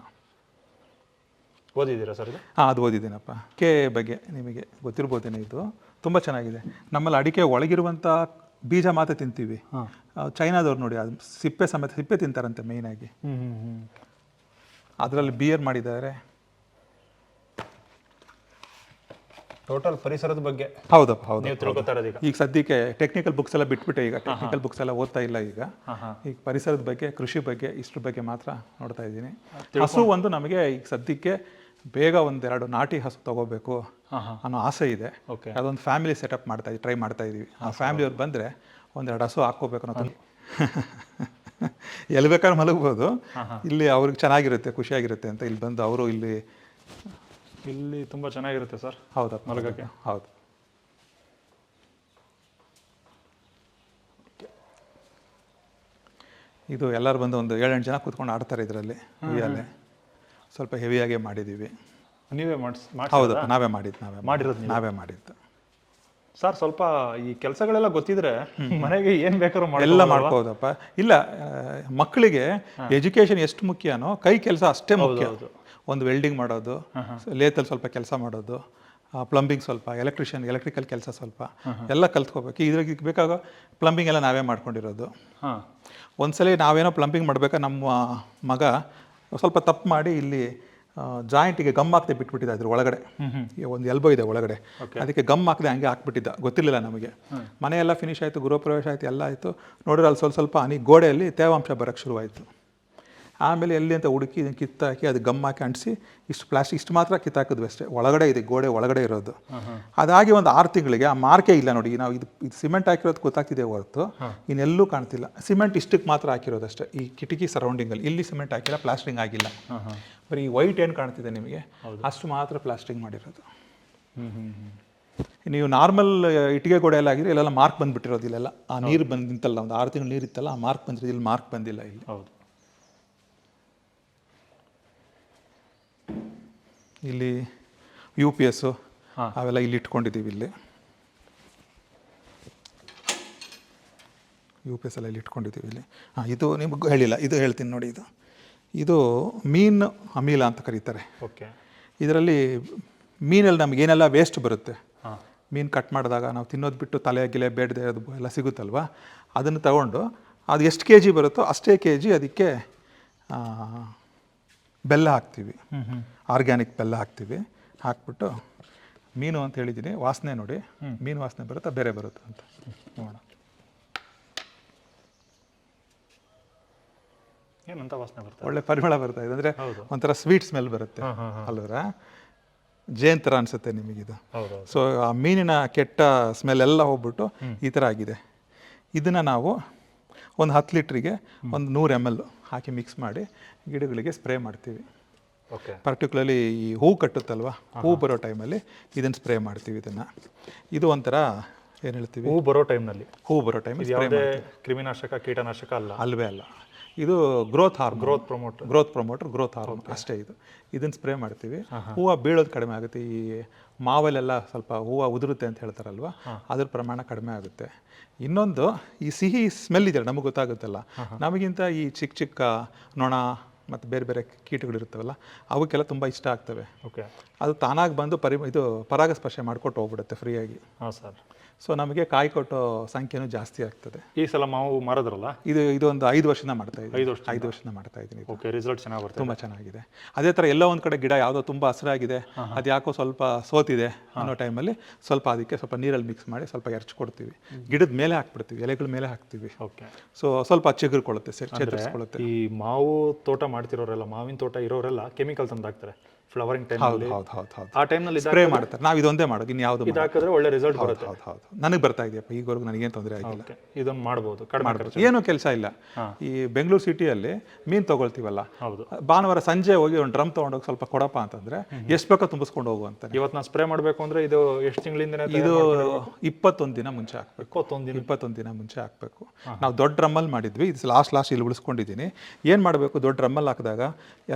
ಓದಿದ್ದೀರಾ ಸರ್ ಹಾಂ ಅದು ಓದಿದ್ದೀನಪ್ಪ. ಕೆ ಬಗ್ಗೆ ನಿಮಗೆ ಗೊತ್ತಿರ್ಬೋದೇನೆ ಇದು. ತುಂಬ ಚೆನ್ನಾಗಿದೆ. ನಮ್ಮಲ್ಲಿ ಅಡಿಕೆ ಒಳಗಿರುವಂಥ ಬೀಜ ಮಾತ್ರ ತಿಂತೀವಿ. ಚೈನಾದವ್ರು ನೋಡಿ ಅದು ಸಿಪ್ಪೆ ಸಮೇತ ಸಿಪ್ಪೆ ತಿಂತಾರಂತೆ ಮೇಯ್ನಾಗಿ ಹ್ಞೂ ಹ್ಞೂ ಹ್ಞೂ ಅದರಲ್ಲಿ ಬಿಯರ್ ಮಾಡಿದ್ದಾರೆ. ಟೋಟಲ್ ಪರಿಸರದ ಬಗ್ಗೆ ಹೌದಪ್ಪ ಹೌದು ನೀವು ಈಗ ಈಗ ಸದ್ಯಕ್ಕೆ ಟೆಕ್ನಿಕಲ್ ಬುಕ್ಸ್ ಎಲ್ಲ ಬಿಟ್ಬಿಟ್ಟೆ ಈಗ ಟೆಕ್ನಿಕಲ್ ಬುಕ್ಸ್ ಎಲ್ಲ ಓದ್ತಾ ಇಲ್ಲ ಈಗ. ಈಗ ಪರಿಸರದ ಬಗ್ಗೆ ಕೃಷಿ ಬಗ್ಗೆ ಇಷ್ಟ್ರ ಬಗ್ಗೆ ಮಾತ್ರ ನೋಡ್ತಾ ಇದ್ದೀನಿ. ಹಸು ಒಂದು ನಮಗೆ ಈಗ ಸದ್ಯಕ್ಕೆ ಬೇಗ ಒಂದೆರಡು ನಾಟಿ ಹಸು ತಗೋಬೇಕು ಅನ್ನೋ ಆಸೆ ಇದೆ. ಅದೊಂದು ಫ್ಯಾಮಿಲಿ ಸೆಟಪ್ ಮಾಡ್ತಾ ಇದ್ದೀವಿ ಟ್ರೈ ಮಾಡ್ತಾ ಇದೀವಿ ಆ ಫ್ಯಾಮಿಲಿಯವ್ರು ಬಂದರೆ ಒಂದೆರಡು ಹಸು ಹಾಕೋಬೇಕು ಅನ್ನೋ ತಂದು ಎಲ್ಲಿ ಬೇಕಾದ್ರೆ ಮಲಗ್ಬೋದು. ಇಲ್ಲಿ ಅವ್ರಿಗೆ ಚೆನ್ನಾಗಿರುತ್ತೆ ಖುಷಿಯಾಗಿರುತ್ತೆ ಅಂತ ಇಲ್ಲಿ ಬಂದು ಅವರು ಇಲ್ಲಿ ಇಲ್ಲಿ ತುಂಬಾ ಚೆನ್ನಾಗಿರುತ್ತೆ ಸರ್. ಹೌದಾ ಮಲಗಕ್ಕೆ. ಹೌದು. ಇದು ಎಲ್ಲರೂ ಬಂದು ಒಂದು ಏಳೆಂಟು ಜನ ಕೂತ್ಕೊಂಡು ಆಡ್ತಾರೆ ಇದರಲ್ಲಿ ಉಯ್ಯಾಲೆ ಸ್ವಲ್ಪ ಹೆವಿಯಾಗೆ ಮಾಡಿದ್ದೀವಿ. ನೀವೇ ಮಾಡಿಸ್ ಹೌದು ನಾವೇ ಮಾಡಿದ್ದು ನಾವೇ ಮಾಡಿರೋದು ನಾವೇ? ಮಾಡಿದ್ದು. ಸರ್ ಸ್ವಲ್ಪ ಈ ಕೆಲಸಗಳೆಲ್ಲ ಗೊತ್ತಿದ್ರೆ ಮನೆಗೆ ಏನ್ ಬೇಕಾದ್ರೂ ಎಲ್ಲ ಮಾಡ್ಬೋದು ಮಾಡ್ಬೋದಪ್ಪ. ಇಲ್ಲ ಮಕ್ಕಳಿಗೆ ಎಜುಕೇಶನ್ ಎಷ್ಟು ಮುಖ್ಯನೋ ಕೈ ಕೆಲಸ ಅಷ್ಟೇ ಮುಖ್ಯ. ಹೌದು. ಒಂದು ವೆಲ್ಡಿಂಗ್ ಮಾಡೋದು ಲೇತಲ್ಲಿ ಸ್ವಲ್ಪ ಕೆಲಸ ಮಾಡೋದು ಪ್ಲಂಬಿಂಗ್ ಸ್ವಲ್ಪ ಎಲೆಕ್ಟ್ರಿಷಿಯನ್ ಎಲೆಕ್ಟ್ರಿಕಲ್ ಕೆಲಸ ಸ್ವಲ್ಪ ಎಲ್ಲ ಕಲ್ತ್ಕೋಬೇಕು. ಇದ್ರಾಗ ಬೇಕಾಗ ಪ್ಲಂಬಿಂಗ್ ಎಲ್ಲ ನಾವೇ ಮಾಡ್ಕೊಂಡಿರೋದು. ಹಾ. ಒಂದ್ಸಲಿ ನಾವೇನೋ ಪ್ಲಂಬಿಂಗ್ ಮಾಡಬೇಕಾ ನಮ್ಮ ಮಗ ಸ್ವಲ್ಪ ತಪ್ಪು ಮಾಡಿ ಇಲ್ಲಿ ಜಾಯಿಂಟಿಗೆ ಗಮ್ ಹಾಕದೆ ಬಿಟ್ಬಿಟ್ಟಿದ್ದ ಅದ್ರ ಒಳಗಡೆ. ಒಂದು ಎಲ್ಬೋ ಇದೆ ಒಳಗಡೆ. ಅದಕ್ಕೆ ಗಮ್ ಹಾಕದೆ ಹಂಗೆ ಹಾಕ್ಬಿಟ್ಟಿದ್ದ. ಗೊತ್ತಿರಲಿಲ್ಲ ನಮಗೆ. ಮನೆಯೆಲ್ಲ ಫಿನಿಶ್ ಆಯಿತು ಗೃಹಪ್ರವೇಶ ಆಯಿತು ಎಲ್ಲ ಆಯಿತು. ನೋಡಿದ್ರೆ ಅಲ್ಲಿ ಸ್ವಲ್ಪ ಸ್ವಲ್ಪ ಅನಿ ಗೋಡೆಯಲ್ಲಿ ತೇವಾಂಶ ಬರೋಕ್ಕೆ ಶುರುವಾಯಿತು. ಆಮೇಲೆ ಎಲ್ಲಿ ಅಂತ ಹುಡುಕಿ ಇದನ್ನು ಕಿತ್ತಾಕಿ ಅದು ಗಮ್ ಹಾಕಿ ಅಂಟಿಸಿ ಇಷ್ಟು ಪ್ಲಾಸ್ಟಿಕ್ ಇಷ್ಟು ಮಾತ್ರ ಕಿತ್ತಾಕಿದ್ವಿ ಅಷ್ಟೇ. ಒಳಗಡೆ ಇದೆ ಗೋಡೆ ಒಳಗಡೆ ಇರೋದು. ಅದಾಗಿ ಒಂದು ಆರು ತಿಂಗಳಿಗೆ ಆ ಮಾರ್ಕೆ ಇಲ್ಲ ನೋಡಿ ನಾವು ಇದು ಇದು ಸಿಮೆಂಟ್ ಹಾಕಿರೋದು ಗೊತ್ತಾಗ್ತಿದೆ ಹೊರತು. ಇನ್ನೆಲ್ಲೂ ಕಾಣ್ತಿಲ್ಲ. ಸಿಮೆಂಟ್ ಇಷ್ಟಕ್ಕೆ ಮಾತ್ರ ಹಾಕಿರೋದಷ್ಟೇ ಈ ಕಿಟಕಿ ಸರೌಂಡಿಂಗಲ್ಲಿ ಇಲ್ಲಿ ಸಿಮೆಂಟ್ ಹಾಕಿಲ್ಲ ಪ್ಲಾಸ್ಟಿಂಗ್ ಆಗಿಲ್ಲ. ಬರೀ ವೈಟ್ ಏನು ಕಾಣ್ತಿದೆ ನಿಮಗೆ? ಅಷ್ಟು ಮಾತ್ರ ಪ್ಲಾಸ್ಟಿಂಗ್ ಮಾಡಿರೋದು. ನೀವು ನಾರ್ಮಲ್ ಇಟ್ಟಿಗೆ ಗೋಡೆ ಎಲ್ಲ ಆಗಿದ್ರೆ ಇಲ್ಲೆಲ್ಲ ಮಾರ್ಕ್ ಬಂದ್ಬಿಟ್ಟಿರೋದು ಇಲ್ಲೆಲ್ಲ. ಆ ನೀರು ಬಂದು ನಿಂತಲ್ಲ ಒಂದು ಆರು ತಿಂಗಳು ನೀರು ಇತ್ತಲ್ಲ ಆ ಮಾರ್ಕ್ ಬಂದಿರೋದು ಇಲ್ಲಿ ಮಾರ್ಕ್ ಬಂದಿಲ್ಲ ಇಲ್ಲಿ. ಹೌದು. ಇಲ್ಲಿ ಯು ಪಿ ಎಸ್ಸು ಅವೆಲ್ಲ ಇಲ್ಲಿ ಇಟ್ಕೊಂಡಿದ್ದೀವಿ ಇಲ್ಲಿ. ಯು ಪಿ ಎಸ್ ಎಲ್ಲ ಇಲ್ಲಿ ಇಟ್ಕೊಂಡಿದ್ದೀವಿ ಇಲ್ಲಿ. ಹಾಂ ಇದು ನಿಮಗೂ ಹೇಳಿಲ್ಲ ಇದು ಹೇಳ್ತೀನಿ ನೋಡಿ ಇದು. ಇದು ಮೀನು ಅಮೀಲ ಅಂತ ಕರೀತಾರೆ. ಓಕೆ. ಇದರಲ್ಲಿ ಮೀನಲ್ಲಿ ನಮ್ಗೆ ಏನೆಲ್ಲ ವೇಸ್ಟ್ ಬರುತ್ತೆ? ಮೀನು ಕಟ್ ಮಾಡಿದಾಗ ನಾವು ತಿನ್ನೋದು ಬಿಟ್ಟು ತಲೆ ಗಿಲೆ ಬೇಡದೆ ಅದು ಎಲ್ಲ ಸಿಗುತ್ತಲ್ವ? ಅದನ್ನು ತಗೊಂಡು ಅದು ಎಷ್ಟು ಕೆ ಜಿ ಬರುತ್ತೋ ಅಷ್ಟೇ ಕೆ ಜಿ ಅದಕ್ಕೆ ಬೆಲ್ಲ ಹಾಕ್ತೀವಿ. ಆರ್ಗ್ಯಾನಿಕ್ ಬೆಲ್ಲ ಹಾಕ್ತೀವಿ. ಹಾಕ್ಬಿಟ್ಟು ಮೀನು ಅಂತ ಹೇಳಿದ್ದೀನಿ ವಾಸನೆ ನೋಡಿ. ಮೀನು ವಾಸನೆ ಬರುತ್ತಾ ಬೇರೆ ಬರುತ್ತೆ ಅಂತ. ನೋಡೋಣ. ಏನಂತ ವಾಸನೆ ಬರುತ್ತೆ ಒಳ್ಳೆ ಪರಿಮಳ ಬರ್ತಾ ಇದೆ. ಅಂದರೆ. ಒಂಥರ ಸ್ವೀಟ್ ಸ್ಮೆಲ್ ಬರುತ್ತೆ. ಅಲ್ವರ? ಜೇನ್ ಥರ ಅನಿಸುತ್ತೆ ನಿಮಗಿದು. ಸೊ ಆ ಮೀನಿನ ಕೆಟ್ಟ ಸ್ಮೆಲ್ ಎಲ್ಲ ಹೋಗ್ಬಿಟ್ಟು ಈ ಥರ ಆಗಿದೆ. ಇದನ್ನು ನಾವು ಒಂದು ಹತ್ತು ಲೀಟ್ರಿಗೆ ಒಂದು ನೂರು ಎಂ ಎಲ್ ಹಾಕಿ ಮಿಕ್ಸ್ ಮಾಡಿ ಗಿಡಗಳಿಗೆ ಸ್ಪ್ರೇ ಮಾಡ್ತೀವಿ. ಓಕೆ. ಪರ್ಟಿಕ್ಯುಲರ್ಲಿ ಈ ಹೂ ಕಟ್ಟುತ್ತಲ್ವ? ಹೂ ಬರೋ ಟೈಮಲ್ಲಿ ಇದನ್ನು ಸ್ಪ್ರೇ ಮಾಡ್ತೀವಿ ಇದನ್ನು. ಇದು ಒಂಥರ ಏನು ಹೇಳ್ತೀವಿ? ಹೂ ಬರೋ ಟೈಮ್ನಲ್ಲಿ. ಹೂ ಬರೋ ಟೈಮ್ ಕ್ರಿಮಿನಾಶಕ ಕೀಟನಾಶಕ ಅಲ್ಲ. ಅಲ್ವೇ ಅಲ್ಲ. ಇದು growth hormone growth promoter growth promoter growth hormone ಅಷ್ಟೇ ಇದು. ಇದನ್ನು ಸ್ಪ್ರೇ ಮಾಡ್ತೀವಿ. ಹೂವು ಬೀಳೋದು ಕಡಿಮೆ ಆಗುತ್ತೆ. ಈ ಮಾವಲ್ಲೆಲ್ಲ ಸ್ವಲ್ಪ ಹೂವು ಉದುರುತ್ತೆ ಅಂತ ಹೇಳ್ತಾರಲ್ವ? ಅದ್ರ ಪ್ರಮಾಣ ಕಡಿಮೆ ಆಗುತ್ತೆ. ಇನ್ನೊಂದು ಈ ಸಿಹಿ ಸ್ಮೆಲ್ ಇದೆ ನಮಗೆ ಗೊತ್ತಾಗುತ್ತಲ್ಲ? ನಮಗಿಂತ ಈ ಚಿಕ್ಕ ಚಿಕ್ಕ ನೊಣ ಮತ್ತು ಬೇರೆ ಬೇರೆ ಕೀಟಗಳು ಇರ್ತವಲ್ಲ ಅವಕ್ಕೆಲ್ಲ ತುಂಬ ಇಷ್ಟ ಆಗ್ತವೆ. ಓಕೆ ಅದು ತಾನಾಗಿ ಬಂದು ಪರಿ ಇದು ಪರಾಗಸ್ಪರ್ಶ ಮಾಡ್ಕೊಟ್ಟು ಹೋಗ್ಬಿಡುತ್ತೆ ಫ್ರೀಯಾಗಿ. ಹಾಂ ಸರ್. ಸೊ ನಮಗೆ ಕಾಯಿ ಕೊಟ್ಟೋ ಸಂಖ್ಯೆನೂ ಜಾಸ್ತಿ ಆಗ್ತದೆ. ಈ ಸಲ ಮಾವು ಮಾರದ್ರಲ್ಲ? ಇದು ಇದೊಂದು ಐದು ವರ್ಷದಿಂದ ಮಾಡ್ತಾ ಇದ್ದೀನಿ. ಐದು ವರ್ಷ ಐದು ವರ್ಷದಿಂದ ಮಾಡ್ತಾ ಇದ್ದೀನಿ ಓಕೆ ರಿಸಲ್ಟ್ ಚೆನ್ನಾಗಿ ಬರ್ತದೆ ತುಂಬ ಚೆನ್ನಾಗಿದೆ. ಅದೇ ಥರ ಎಲ್ಲೋ ಒಂದು ಕಡೆ ಗಿಡ ಯಾವುದೋ ತುಂಬ ಹಸಿರಾಗಿದೆ ಅದು ಯಾಕೋ ಸ್ವಲ್ಪ ಸೋತಿದೆ ಅನ್ನೋ ಟೈಮಲ್ಲಿ ಸ್ವಲ್ಪ ಅದಕ್ಕೆ ಸ್ವಲ್ಪ ನೀರಲ್ಲಿ ಮಿಕ್ಸ್ ಮಾಡಿ ಸ್ವಲ್ಪ ಎರಚು ಕೊಡ್ತೀವಿ. ಗಿಡದ ಮೇಲೆ ಹಾಕ್ಬಿಡ್ತೀವಿ ಎಲೆಗಳ ಮೇಲೆ ಹಾಕ್ತೀವಿ. ಓಕೆ ಸೊ ಸ್ವಲ್ಪ ಚಿಗುರ್ಕೊಳ್ಳುತ್ತೆ ಸರ್ ಚೇತರಿಸ್ಕೊಳ್ಳುತ್ತೆ ಈ ಮಾವು ತೋಟ ಮಾಡ್ತಿರೋರೆಲ್ಲ ಮಾವಿನ ತೋಟ ಇರೋರೆಲ್ಲ ಕೆಮಿಕಲ್ ತಂದಾಕ್ತಾರೆ ಹಾಕ್ತಾರೆ. ಫ್ಲವರಿಂಗ್ ಟೈಮ್ ಹೌದು ಹೌದು ಹೌದು ಆ ಟೈಮ್ನಲ್ಲಿ ಸ್ಪ್ರೇ ಮಾಡ್ತಾರೆ. ನಾವು ಇದೊಂದೇ ಮಾಡೋದು ಇನ್ನು ಯಾವುದು ಇದು ಹಾಕಿದ್ರೆ ಒಳ್ಳೆ ರಿಸಲ್ಟ್ ಬರುತ್ತೆ. ಹೌದು ಹೌದು ನನಗೆ ಬರ್ತಾ ಇದೆಯಪ್ಪ ಈಗವರೆಗೂ ನನಗೇನು ತೊಂದರೆ ಆಗಿಲ್ಲ. ಇದೊಂದು ಮಾಡ್ಬೋದು ಕಡಿಮೆ ಮಾಡ್ಬೋದು. ಏನೂ ಕೆಲಸ ಇಲ್ಲ. ಈ ಬೆಂಗಳೂರು ಸಿಟಿಯಲ್ಲಿ ಮೀನು ತಗೊಳ್ತೀವಲ್ಲ ಹೌದು. ಭಾನುವಾರ ಸಂಜೆ ಹೋಗಿ ಒಂದು ಡ್ರಮ್ ತೊಗೊಂಡೋಗಿ ಸ್ವಲ್ಪ ಕೊಡಪ್ಪ ಅಂತಂದ್ರೆ ಎಷ್ಟು ಬೇಕೋ ತುಂಬಿಸ್ಕೊಂಡು ಹೋಗು ಅಂತ ಇವತ್ತು ನಾನು ಸ್ಪ್ರೇ ಮಾಡಬೇಕು ಅಂದ್ರೆ ಇದು ಎಷ್ಟು ತಿಂಗಳಿಂದ ಇದು ಇಪ್ಪತ್ತೊಂದು ದಿನ ಮುಂಚೆ ಹಾಕ್ಬೇಕು. ಇಪ್ಪತ್ತೊಂದು ದಿನ? ಇಪ್ಪತ್ತೊಂದು ದಿನ ಮುಂಚೆ ಹಾಕಬೇಕು. ನಾವು ದೊಡ್ಡ ಡ್ರಮ್ಮಲ್ಲಿ ಮಾಡಿದ್ವಿ ಇದು ಲಾಸ್ಟ್ ಲಾಸ್ಟ್ ಇಲ್ಲಿ ಉಳಿಸ್ಕೊಂಡಿದ್ದೀನಿ ಏನು ಮಾಡಬೇಕು ದೊಡ್ಡ ಡ್ರಮ್ಮಲ್ಲಿ ಹಾಕಿದಾಗ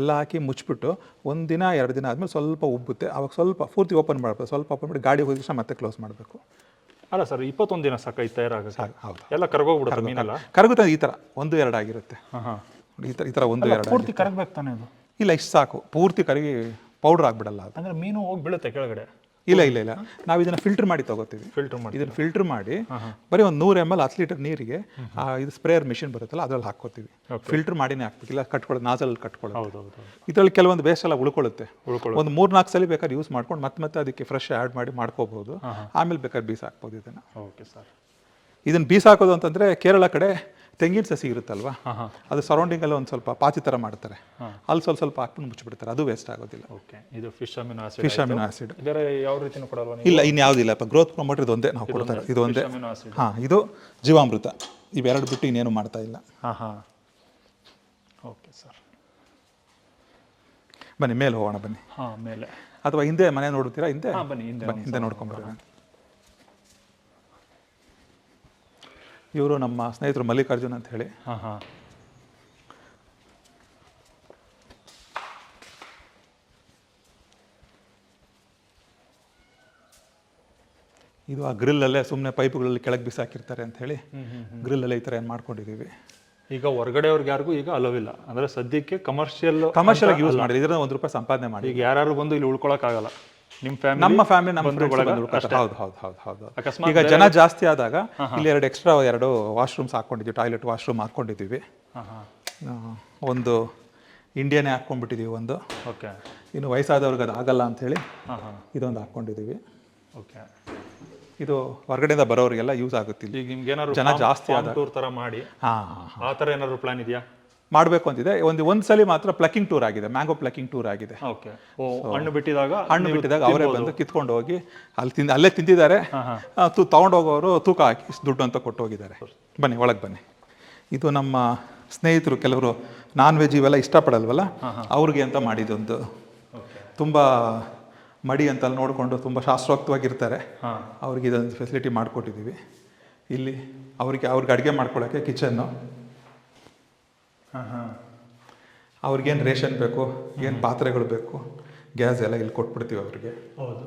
ಎಲ್ಲ ಹಾಕಿ ಮುಚ್ಚಿಬಿಟ್ಟು ಒಂದು ದಿನ ಎರಡು ದಿನ ಆದಮೇಲೆ ಸ್ವಲ್ಪ ಉಬ್ಬುತ್ತೆ. ಅವಾಗ ಸ್ವಲ್ಪ ಪೂರ್ತಿ ಓಪನ್ ಮಾಡಬೇಕು. ಸ್ವಲ್ಪ ಓಪನ್ ಮಾಡಿ ಗಾಡಿ ಹೋದ ತಕ್ಷಣ ಮತ್ತೆ ಕ್ಲೋಸ್ ಮಾಡಬೇಕು. ಅಲ್ಲ ಸರ್ ಇಪ್ಪತ್ತೊಂದು ದಿನ ಸಾಕು ಈ ತಯಾರಾಗುತ್ತೆ. ಹೌದು. ಎಲ್ಲ ಕರ್ಗೋಗ್ಬಿಡುತ್ತೆ ಮೀನಲ್ಲ? ಕರಗುತ್ತೆ? ಈ ಥರ. ಒಂದು ಎರಡು ಆಗಿರುತ್ತೆ. ಹಾಂ ಈ ಥರ ಈ ಥರ ಒಂದು ಎರಡು ಪೂರ್ತಿ ಕರಗಬೇಕು ತಾನೇ ಅದು? ಇಲ್ಲ ಇಷ್ಟು ಸಾಕು. ಪೂರ್ತಿ ಕರಗಿ ಪೌಡ್ರ್ ಆಗಿಬಿಡಲ್ಲ ಅದು. ಅಂದ್ರೆ ಮೀನು ಹೋಗಿ ಬೀಳುತ್ತೆ ಕೆಳಗಡೆ? ಇಲ್ಲ ಇಲ್ಲ ಇಲ್ಲ. ನಾವು ಇದನ್ನ ಫಿಲ್ಟರ್ ಮಾಡಿ ತಗೋತೀವಿ. ಫಿಲ್ಟರ್ ಮಾಡಿ. ಇದನ್ನ ಫಿಲ್ಟರ್ ಮಾಡಿ ಬರೀ ಒಂದು ನೂರು ಎಂ ಎಲ್ ಹತ್ತು ಲೀಟರ್ ನೀರಿಗೆ ಇದು ಸ್ಪ್ರೇಯರ್ ಮಿಷಿನ್ ಬರುತ್ತಲ್ಲ ಅದ್ರಲ್ಲಿ ಹಾಕೋತೀವಿ ಫಿಲ್ಟರ್ ಮಾಡಿನೇ ಕಟ್ಕೊಳ್ಳೋದು ನಾಜಲ್ ಕಟ್ಕೊಳ್ಳೋದು ಹೌದು ಹೌದು ಇದರಲ್ಲಿ ಕೆಲವೊಂದು ಬೇಸ್ಟ್ ಎಲ್ಲ ಉಳ್ಕೊಳ್ಳುತ್ತೆ. ಉಳ್ಕೊಳ್ಳುತ್ತೆ. ಒಂದು ಮೂರು ನಾಲ್ಕು ಸಲ ಬೇಕಾದ್ರೆ ಯೂಸ್ ಮಾಡ್ಕೊಂಡು ಮತ್ತೆ ಮತ್ತೆ ಅದಕ್ಕೆ ಫ್ರೆಶ್ ಆ್ಯಡ್ ಮಾಡಿ ಮಾಡ್ಕೋಬಹುದು ಆಮೇಲೆ ಬೇಕಾದ್ರೆ ಬೀಸ್ ಹಾಕ್ಬೋದು ಇದನ್ನ. ಓಕೆ ಸರ್ ಇದನ್ನು ಬೀಸ್ ಹಾಕೋದು ಅಂತಂದ್ರೆ ಕೇರಳ ಕಡೆ ತೆಂಗಿನ ಸಸಿ ಇರುತ್ತಲ್ವಾ? ಅದು ಸರೌಂಡಿಂಗ್ ಅದು ಸರೌಂಡಿಂಗಲ್ಲಿ ಒಂದು ಸ್ವಲ್ಪ ಪಾಚಿ ಥರ ಮಾಡ್ತಾರೆ. ಅಲ್ಲಿ ಸ್ವಲ್ಪ ಸ್ವಲ್ಪ ಹಾಕ್ಬಿಟ್ಟು ಮುಚ್ಚಿಬಿಡ್ತಾರೆ. ಅದು ವೇಸ್ಟ್ ಆಗೋದಿಲ್ಲ. ಓಕೆ ಇದು fish amino acid fish amino acid ಬೇರೆ ಯಾವ ರೀತಿನೂ ಕೊಡಲ್ವಾ ಇಲ್ಲ ಇಲ್ಲ ಇನ್ಯಾವುದಿಲ್ಲಪ್ಪ ಗ್ರೋತ್ ಪ್ರಮೋಟರ್ ಇದೊಂದೇ ನಾವು ಕೊಡ್ತಾರೆ. ಇದು ಒಂದೇ. ಹಾ ಇದು ಜೀವಾಮೃತ. ಇವೆರಡು ಬಿಟ್ಟು ಇನ್ನೇನು ಮಾಡ್ತಾ ಇಲ್ಲ. ಹಾಂ ಹಾಂ. ಓಕೆ ಸರ್ ಬನ್ನಿ ಮೇಲೆ ಹೋಗೋಣ ಬನ್ನಿ. ಹಾಂ ಮೇಲೆ. ಅಥವಾ ಹಿಂದೆ ಮನೆ ನೋಡ್ತೀರಾ ಹಿಂದೆ? ಬನ್ನಿ ಹಿಂದೆ ಹಿಂದೆ ನೋಡ್ಕೊಂಬರೋಣ ಇವರು ನಮ್ಮ ಸ್ನೇಹಿತರು ಮಲ್ಲಿಕಾರ್ಜುನ್ ಅಂತ ಹೇಳಿ. ಹಾಂ ಹಾಂ. ಇದು ಆ ಗ್ರಿಲ್ಲಲ್ಲೇ ಸುಮ್ಮನೆ ಪೈಪ್ಗಳಲ್ಲಿ ಕೆಳಗೆ ಬಿಸಾಕಿರ್ತಾರೆ ಅಂತ ಹೇಳಿ ಗ್ರಿಲ್ಲಲ್ಲೇ ಈ ಥರ ಏನು ಮಾಡ್ಕೊಂಡಿದ್ದೀವಿ. ಈಗ ಹೊರಗಡೆಯವ್ರಿಗೆ ಯಾರಿಗೂ ಈಗ ಅಲವಿಲ್ಲ. ಅಂದ್ರೆ ಸದ್ಯಕ್ಕೆ ಕಮರ್ಷಿಯಲ್ ಕಮರ್ಷಿಯಲ್ ಯೂಸ್ ಮಾಡಿದ್ರೆ ಇದರ ಒಂದು ರೂಪಾಯಿ ಸಂಪಾದನೆ ಮಾಡಿ ಈಗ ಯಾರು ಬಂದು ಇಲ್ಲಿ ಉಳ್ಕೊಳಕ್ಕಾಗಲ್ಲ ನಿಮ್ಮ ಫ್ಯಾಮಿಲಿ ನಮ್ಮ ಫ್ಯಾಮಿಲಿ ನಮ್ಮ friends ಹೌದು ಹೌದು ಹೌದು ಹೌದು. ಅಕಸ್ಮಾತ್ ಈಗ ಜನ ಜಾಸ್ತಿ ಆದಾಗ ಇಲ್ಲಿ ಎರಡು ಎಕ್ಸ್ಟ್ರಾ ಎರಡು ವಾಶ್ರೂಮ್ಸ್ ಹಾಕೊಂಡಿದ್ವಿ ಟಾಯ್ಲೆಟ್ ವಾಶ್ರೂಮ್ ಹಾಕೊಂಡಿದ್ದೀವಿ. ಹಾಂ ಹಾಂ. ಆ, ಒಂದು ಇಂಡಿಯನ್ನೇ ಹಾಕ್ಕೊಂಡ್ಬಿಟ್ಟಿದ್ದೀವಿ ಒಂದು. ಓಕೆ. ಇನ್ನು ವಯಸ್ಸಾದವ್ರಿಗೆ ಅದು ಆಗಲ್ಲ ಅಂಥೇಳಿ ಹಾಂ ಹಾಂ. ಇದೊಂದು ಹಾಕ್ಕೊಂಡಿದ್ದೀವಿ. ಓಕೆ. ಇದು ಹೊರಗಡೆಯಿಂದ ಬರೋರಿಗೆಲ್ಲ ಯೂಸ್ ಆಗುತ್ತೆ ಇಲ್ಲಿ. ಈಗ ನಿಮ್ಗೆ ಏನಾದ್ರು ಜನ ಜಾಸ್ತಿ ಟೂರ್ ಥರ ಮಾಡಿ ಹಾಂ ಹಾಂ ಆ ಥರ ಏನಾದ್ರು ಪ್ಲಾನ್ ಇದೆಯಾ? ಮಾಡಬೇಕು ಅಂತಿದೆ. ಒಂದು ಒಂದು ಸಲ ಮಾತ್ರ ಪ್ಲಕಿಂಗ್ ಟೂರ್ ಆಗಿದೆ. ಮ್ಯಾಂಗೋ ಪ್ಲಕಿಂಗ್ ಟೂರ್ ಆಗಿದೆ. ಓಕೆ ಓ ಹಣ್ಣು ಬಿಟ್ಟಿದಾಗ ಹಣ್ಣು ಬಿಟ್ಟಿದಾಗ ಅವರೇ ಬಂದು ಕಿತ್ಕೊಂಡು ಹೋಗಿ ಅಲ್ಲಿ ತಿಂದು ಅಲ್ಲೇ ತಿಂದಿದ್ದಾರೆ. ತೂ ತೊಗೊಂಡೋಗೋರು ತೂಕ ಹಾಕಿ ಇಷ್ಟು ದುಡ್ಡು ಅಂತ ಕೊಟ್ಟು ಹೋಗಿದ್ದಾರೆ. ಬನ್ನಿ ಒಳಗೆ ಬನ್ನಿ. ಇದು ನಮ್ಮ ಸ್ನೇಹಿತರು ಕೆಲವರು ನಾನ್ ವೆಜ್ ಇವೆಲ್ಲ ಇಷ್ಟಪಡಲ್ವಲ್ಲ? ಅವ್ರಿಗೆ ಅಂತ ಮಾಡಿದೊಂದು ತುಂಬ ಮಡಿ ಅಂತ ನೋಡಿಕೊಂಡು ತುಂಬ ಶಾಸ್ತ್ರೋಕ್ತವಾಗಿರ್ತಾರೆ. ಅವ್ರಿಗೆ ಇದೊಂದು ಫೆಸಿಲಿಟಿ ಮಾಡಿಕೊಟ್ಟಿದ್ದೀವಿ. ಇಲ್ಲಿ ಅವ್ರಿಗೆ ಅವ್ರಿಗೆ ಅಡುಗೆ ಮಾಡ್ಕೊಳ್ಳೋಕ್ಕೆ ಕಿಚನ್ನು ಹಾಂ ಹಾಂ ಅವ್ರಿಗೇನು ರೇಷನ್ ಬೇಕು ಏನು ಪಾತ್ರೆಗಳು ಬೇಕು ಗ್ಯಾಸ್ ಎಲ್ಲ ಇಲ್ಲಿ ಕೊಟ್ಬಿಡ್ತೀವಿ ಅವ್ರಿಗೆ. ಹೌದು.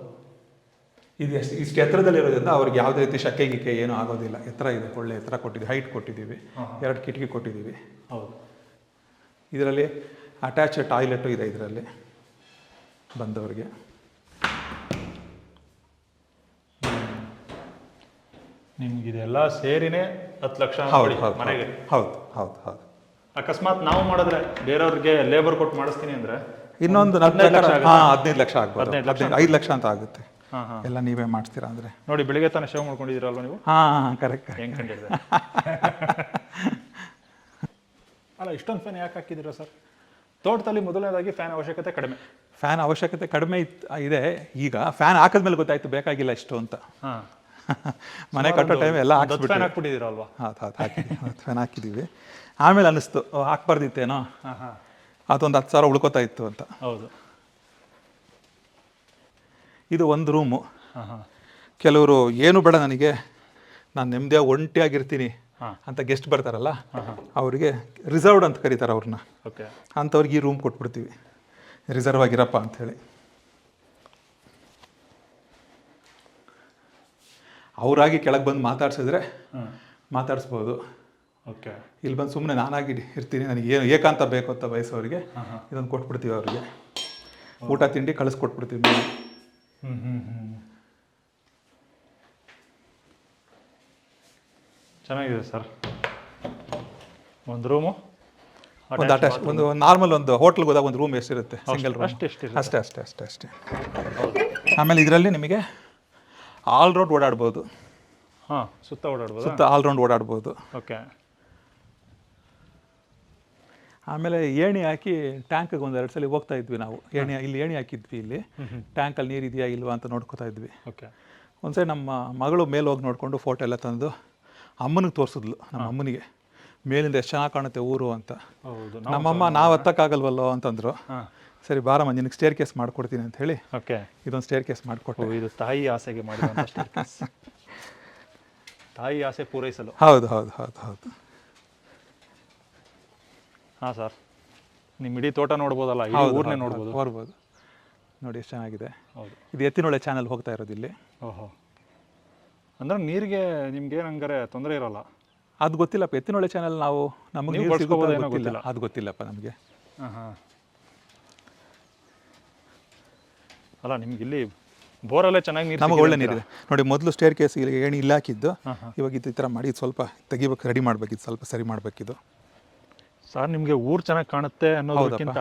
ಇದು ಎಷ್ಟು ಇಷ್ಟು ಎತ್ತರದಲ್ಲಿರೋದ್ರಿಂದ ಅವ್ರಿಗೆ ಯಾವುದೇ ರೀತಿ ಶಕೆ ಗಿಕೆ ಏನೂ ಆಗೋದಿಲ್ಲ. ಎತ್ತರ ಇದೆ ಒಳ್ಳೆ ಎತ್ತರ ಕೊಟ್ಟಿದ್ದೀವಿ ಹೈಟ್ ಕೊಟ್ಟಿದ್ದೀವಿ ಎರಡು ಕಿಟಕಿ ಕೊಟ್ಟಿದ್ದೀವಿ. ಹೌದು. ಇದರಲ್ಲಿ ಅಟ್ಯಾಚ್ ಟಾಯ್ಲೆಟು ಇದೆ ಇದರಲ್ಲಿ ಬಂದವರಿಗೆ. ನಿಮ್ಗೆ ಇದೆಲ್ಲ ಸೇರಿನೇ ಹತ್ತು ಲಕ್ಷ ಹೌದು ಹೌದು ಮನೆಗೆ. ಹೌದು ಹೌದು ಹೌದು. ಅಕಸ್ಮಾತ್ ನಾವು ಮಾಡಿದ್ರೆ ಬೇರೆಯವ್ರಿಗೆ ಲೇಬರ್ ಕೊಟ್ಟು ಮಾಡಿಸ್ತೀನಿ ಅಂದ್ರೆ ಇನ್ನೊಂದು ಹದಿನೈದು ಲಕ್ಷ ಹಾಂ ಹದಿನೈದು ಲಕ್ಷ ಆಗ್ಬೋದು. ಹದಿನೈದು ಐದು ಲಕ್ಷ ಅಂತ ಆಗುತ್ತೆ. ಎಲ್ಲ ನೀವೇ ಮಾಡ್ತೀರಾ ಅಂದ್ರೆ? ನೋಡಿ ಬೆಳಿಗ್ಗೆ ತಾನೇ ಶೇವ್ ಮಾಡ್ಕೊಂಡಿದ್ದೀರಲ್ವ ನೀವು? ಹಾಂ ಕರೆಕ್ಟ್ ಹೆಂಗ್ ಕಂಡಿದ್ದೆ? ಅಲ್ಲ ಇಷ್ಟೊಂದು ಫ್ಯಾನ್ ಯಾಕೆ ಹಾಕಿದ್ದೀರಾ ಸರ್? ತೋಟದಲ್ಲಿ ಮೊದಲನೇದಾಗಿ ಫ್ಯಾನ್ ಅವಶ್ಯಕತೆ ಕಡಿಮೆ. ಫ್ಯಾನ್ ಅವಶ್ಯಕತೆ ಕಡಿಮೆ ಇದೆ. ಈಗ ಫ್ಯಾನ್ ಹಾಕಿದ್ಮೇಲೆ ಗೊತ್ತಾಯ್ತು ಬೇಕಾಗಿಲ್ಲ ಇಷ್ಟು ಅಂತ. ಹಾಂ. ಮನೆ ಕಟ್ಟೋ ಟೈಮ್ ಎಲ್ಲ ದೊಡ್ಡ ಹಾಕ್ಸ್ಬಿಟ್ಟು ಫ್ಯಾನ್ ಹಾಕ್ಬಿಟ್ಟಿದ್ದೀರಲ್ವಾ? ಹಾಕಿದ್ವಿ. ಫ್ಯಾನ್ ಹಾಕಿದ್ದೀವಿ. ಆಮೇಲೆ ಅನ್ನಿಸ್ತು ಹಾಕ್ಬಾರ್ದಿತ್ತೇನೋ? ಅದೊಂದು ಹತ್ತು ಸಾವಿರ ಉಳ್ಕೋತಾ ಇತ್ತು ಅಂತ. ಹೌದು. ಇದು ಒಂದು ರೂಮು. ಕೆಲವರು ಏನು ಬೇಡ ನನಗೆ ನಾನು ನೆಮ್ಮದಿಯಾಗಿ ಒಂಟಿಯಾಗಿರ್ತೀನಿ. ಅಂತ ಗೆಸ್ಟ್ ಬರ್ತಾರಲ್ಲ ಅವರಿಗೆ ರಿಸರ್ವ್ಡ್ ಅಂತ ಕರೀತಾರೆ ಅವ್ರನ್ನ. ಓಕೆ. ಅಂಥವ್ರಿಗೆ ಈ ರೂಮ್ ಕೊಟ್ಬಿಡ್ತೀವಿ. ರಿಸರ್ವ್ ಆಗಿರಪ್ಪ ಅಂಥೇಳಿ ಅವರಾಗಿ ಕೆಳಗೆ ಬಂದು ಮಾತಾಡ್ಸಿದ್ರೆ ಮಾತಾಡಿಸ್ಬೋದು. ಓಕೆ ಇಲ್ಲಿ ಬಂದು ಸುಮ್ಮನೆ ನಾನಾಗಿ ಇರ್ತೀನಿ ನನಗೆ ಏನು ಏಕಾಂತ ಬೇಕು ಅಂತ ಬಯಸೋರಿಗೆ ಇದನ್ನು ಕೊಟ್ಬಿಡ್ತೀವಿ ಅವ್ರಿಗೆ. ಊಟ ತಿಂಡಿ ಕಳಿಸ್ಕೊಟ್ಬಿಡ್ತೀವಿ ಮೇಲೆ ಹ್ಞೂ ಹ್ಞೂ ಹ್ಞೂ ಚೆನ್ನಾಗಿದೆ ಸರ್. ಒಂದು ರೂಮು ಒಂದು ಅಟ್ಯಾಚ್ ಒಂದು ನಾರ್ಮಲ್ ಒಂದು ಹೋಟ್ಲ್ಗೆ ಹೋದಾಗ ಒಂದು ರೂಮ್ ಎಷ್ಟಿರುತ್ತೆ? ಸಿಂಗಲ್ ರೂಮ್ ಅಷ್ಟು ಅಷ್ಟೇ ಅಷ್ಟೇ ಅಷ್ಟೇ ಅಷ್ಟೇ. ಆಮೇಲೆ ಇದರಲ್ಲಿ ನಿಮಗೆ ಆಲ್ ರೌಂಡ್ ಓಡಾಡ್ಬೋದು. ಹಾಂ ಸುತ್ತ ಓಡಾಡ್ಬೋದು? ಸುತ್ತ ಆಲ್ ರೌಂಡ್ ಓಡಾಡ್ಬೋದು. ಓಕೆ ಆಮೇಲೆ ಏಣಿ ಹಾಕಿ ಟ್ಯಾಂಕ್ಗೆ ಒಂದು ಎರಡು ಸಲ ಹೋಗ್ತಾ ಇದ್ವಿ ನಾವು. ಏಣಿ ಇಲ್ಲಿ ಏಣಿ ಹಾಕಿದ್ವಿ ಇಲ್ಲಿ. ಟ್ಯಾಂಕಲ್ಲಿ ನೀರು ಇದೆಯಾ ಇಲ್ವಾ ಅಂತ ನೋಡ್ಕೋತಾ ಇದ್ವಿ. ಓಕೆ. ಒಂದ್ಸರಿ ನಮ್ಮ ಮಗಳು ಮೇಲೆ ಹೋಗಿ ನೋಡಿಕೊಂಡು ಫೋಟೋ ಎಲ್ಲ ತಂದು ಅಮ್ಮನಿಗೆ ತೋರಿಸಿದ್ಲು ನಮ್ಮ ಅಮ್ಮನಿಗೆ. ಮೇಲಿಂದ ಎಷ್ಟು ಚೆನ್ನಾಗಿ ಕಾಣುತ್ತೆ ಊರು ಅಂತ. ಹೌದು ನಮ್ಮಮ್ಮ ನಾವು ಹತ್ತಕ್ಕಾಗಲ್ವಲ್ಲೋ ಅಂತಂದ್ರು. ಸರಿ ಬಾರಮ್ಮ ನಿನಗೆ ಸ್ಟೇರ್ ಕೇಸ್ ಮಾಡ್ಕೊಡ್ತೀನಿ ಅಂತ ಹೇಳಿ ಓಕೆ. ಇದೊಂದು ಸ್ಟೇರ್ ಕೇಸ್ ಮಾಡಿಕೊಟ್ಟು ಇದು ತಾಯಿ ಆಸೆಗೆ ಮಾಡಿ. ತಾಯಿ ಆಸೆ ಪೂರೈಸಲು. ಹೌದು ಹೌದು ಹೌದು ಹೌದು. ಹಾಂ ಸರ್. ನಿಮ್ಮ ಇಡೀ ತೋಟ ನೋಡ್ಬೋದಲ್ಲ ಇಡೀ ಊರನ್ನೇ ನೋಡ್ಬೋದು. ಬರ್ಬೋದು ನೋಡಿ ಎಷ್ಟು ಚೆನ್ನಾಗಿದೆ. ಹೌದು. ಇದು ಎತ್ತಿನೊಳೆ ಚಾನಲ್ ಹೋಗ್ತಾ ಇರೋದು ಇಲ್ಲಿ. ಓಹೋ. ಅಂದ್ರೆ ನೀರಿಗೆ ನಿಮ್ಗೆ ಹಂಗಾರೆ ತೊಂದರೆ ಇರಲ್ಲ? ಅದು ಗೊತ್ತಿಲ್ಲಪ್ಪ ಎತ್ತಿನೊಳೆ ಚಾನಲ್ ನಾವು ನಮಗೆ ನೀರು ಸಿಗುತ್ತೋ ಗೊತ್ತಿಲ್ಲ. ಅದು ಗೊತ್ತಿಲ್ಲಪ್ಪ ನಮಗೆ. ಹಾಂ ಹಾಂ ಅಲ್ಲ ನಿಮ್ಗೆ ಇಲ್ಲಿ ಬೋರಲ್ಲೇ ಚೆನ್ನಾಗಿ ನೀರು ನಮಗೆ ಒಳ್ಳೆ ನೀರಿದೆ. ನೋಡಿ ಮೊದಲು ಸ್ಟೇರ್ ಕೇಸ್ ಇಲ್ಲಿ ಏಣಿ ಇಲ್ಲ ಹಾಕಿದ್ದು. ಇವಾಗ ಇದು ಈ ಥರ ಮಾಡಿ ಸ್ವಲ್ಪ ತೆಗಿಬೇಕು ರೆಡಿ ಮಾಡ್ಬೇಕಿತ್ತು ಸ್ವಲ್ಪ ಸರಿ ಮಾಡಬೇಕಿದು. ಸರ್ ನಿಮಗೆ ಊರು ಚೆನ್ನಾಗಿ ಕಾಣುತ್ತೆ ಅನ್ನೋದಕ್ಕಿಂತ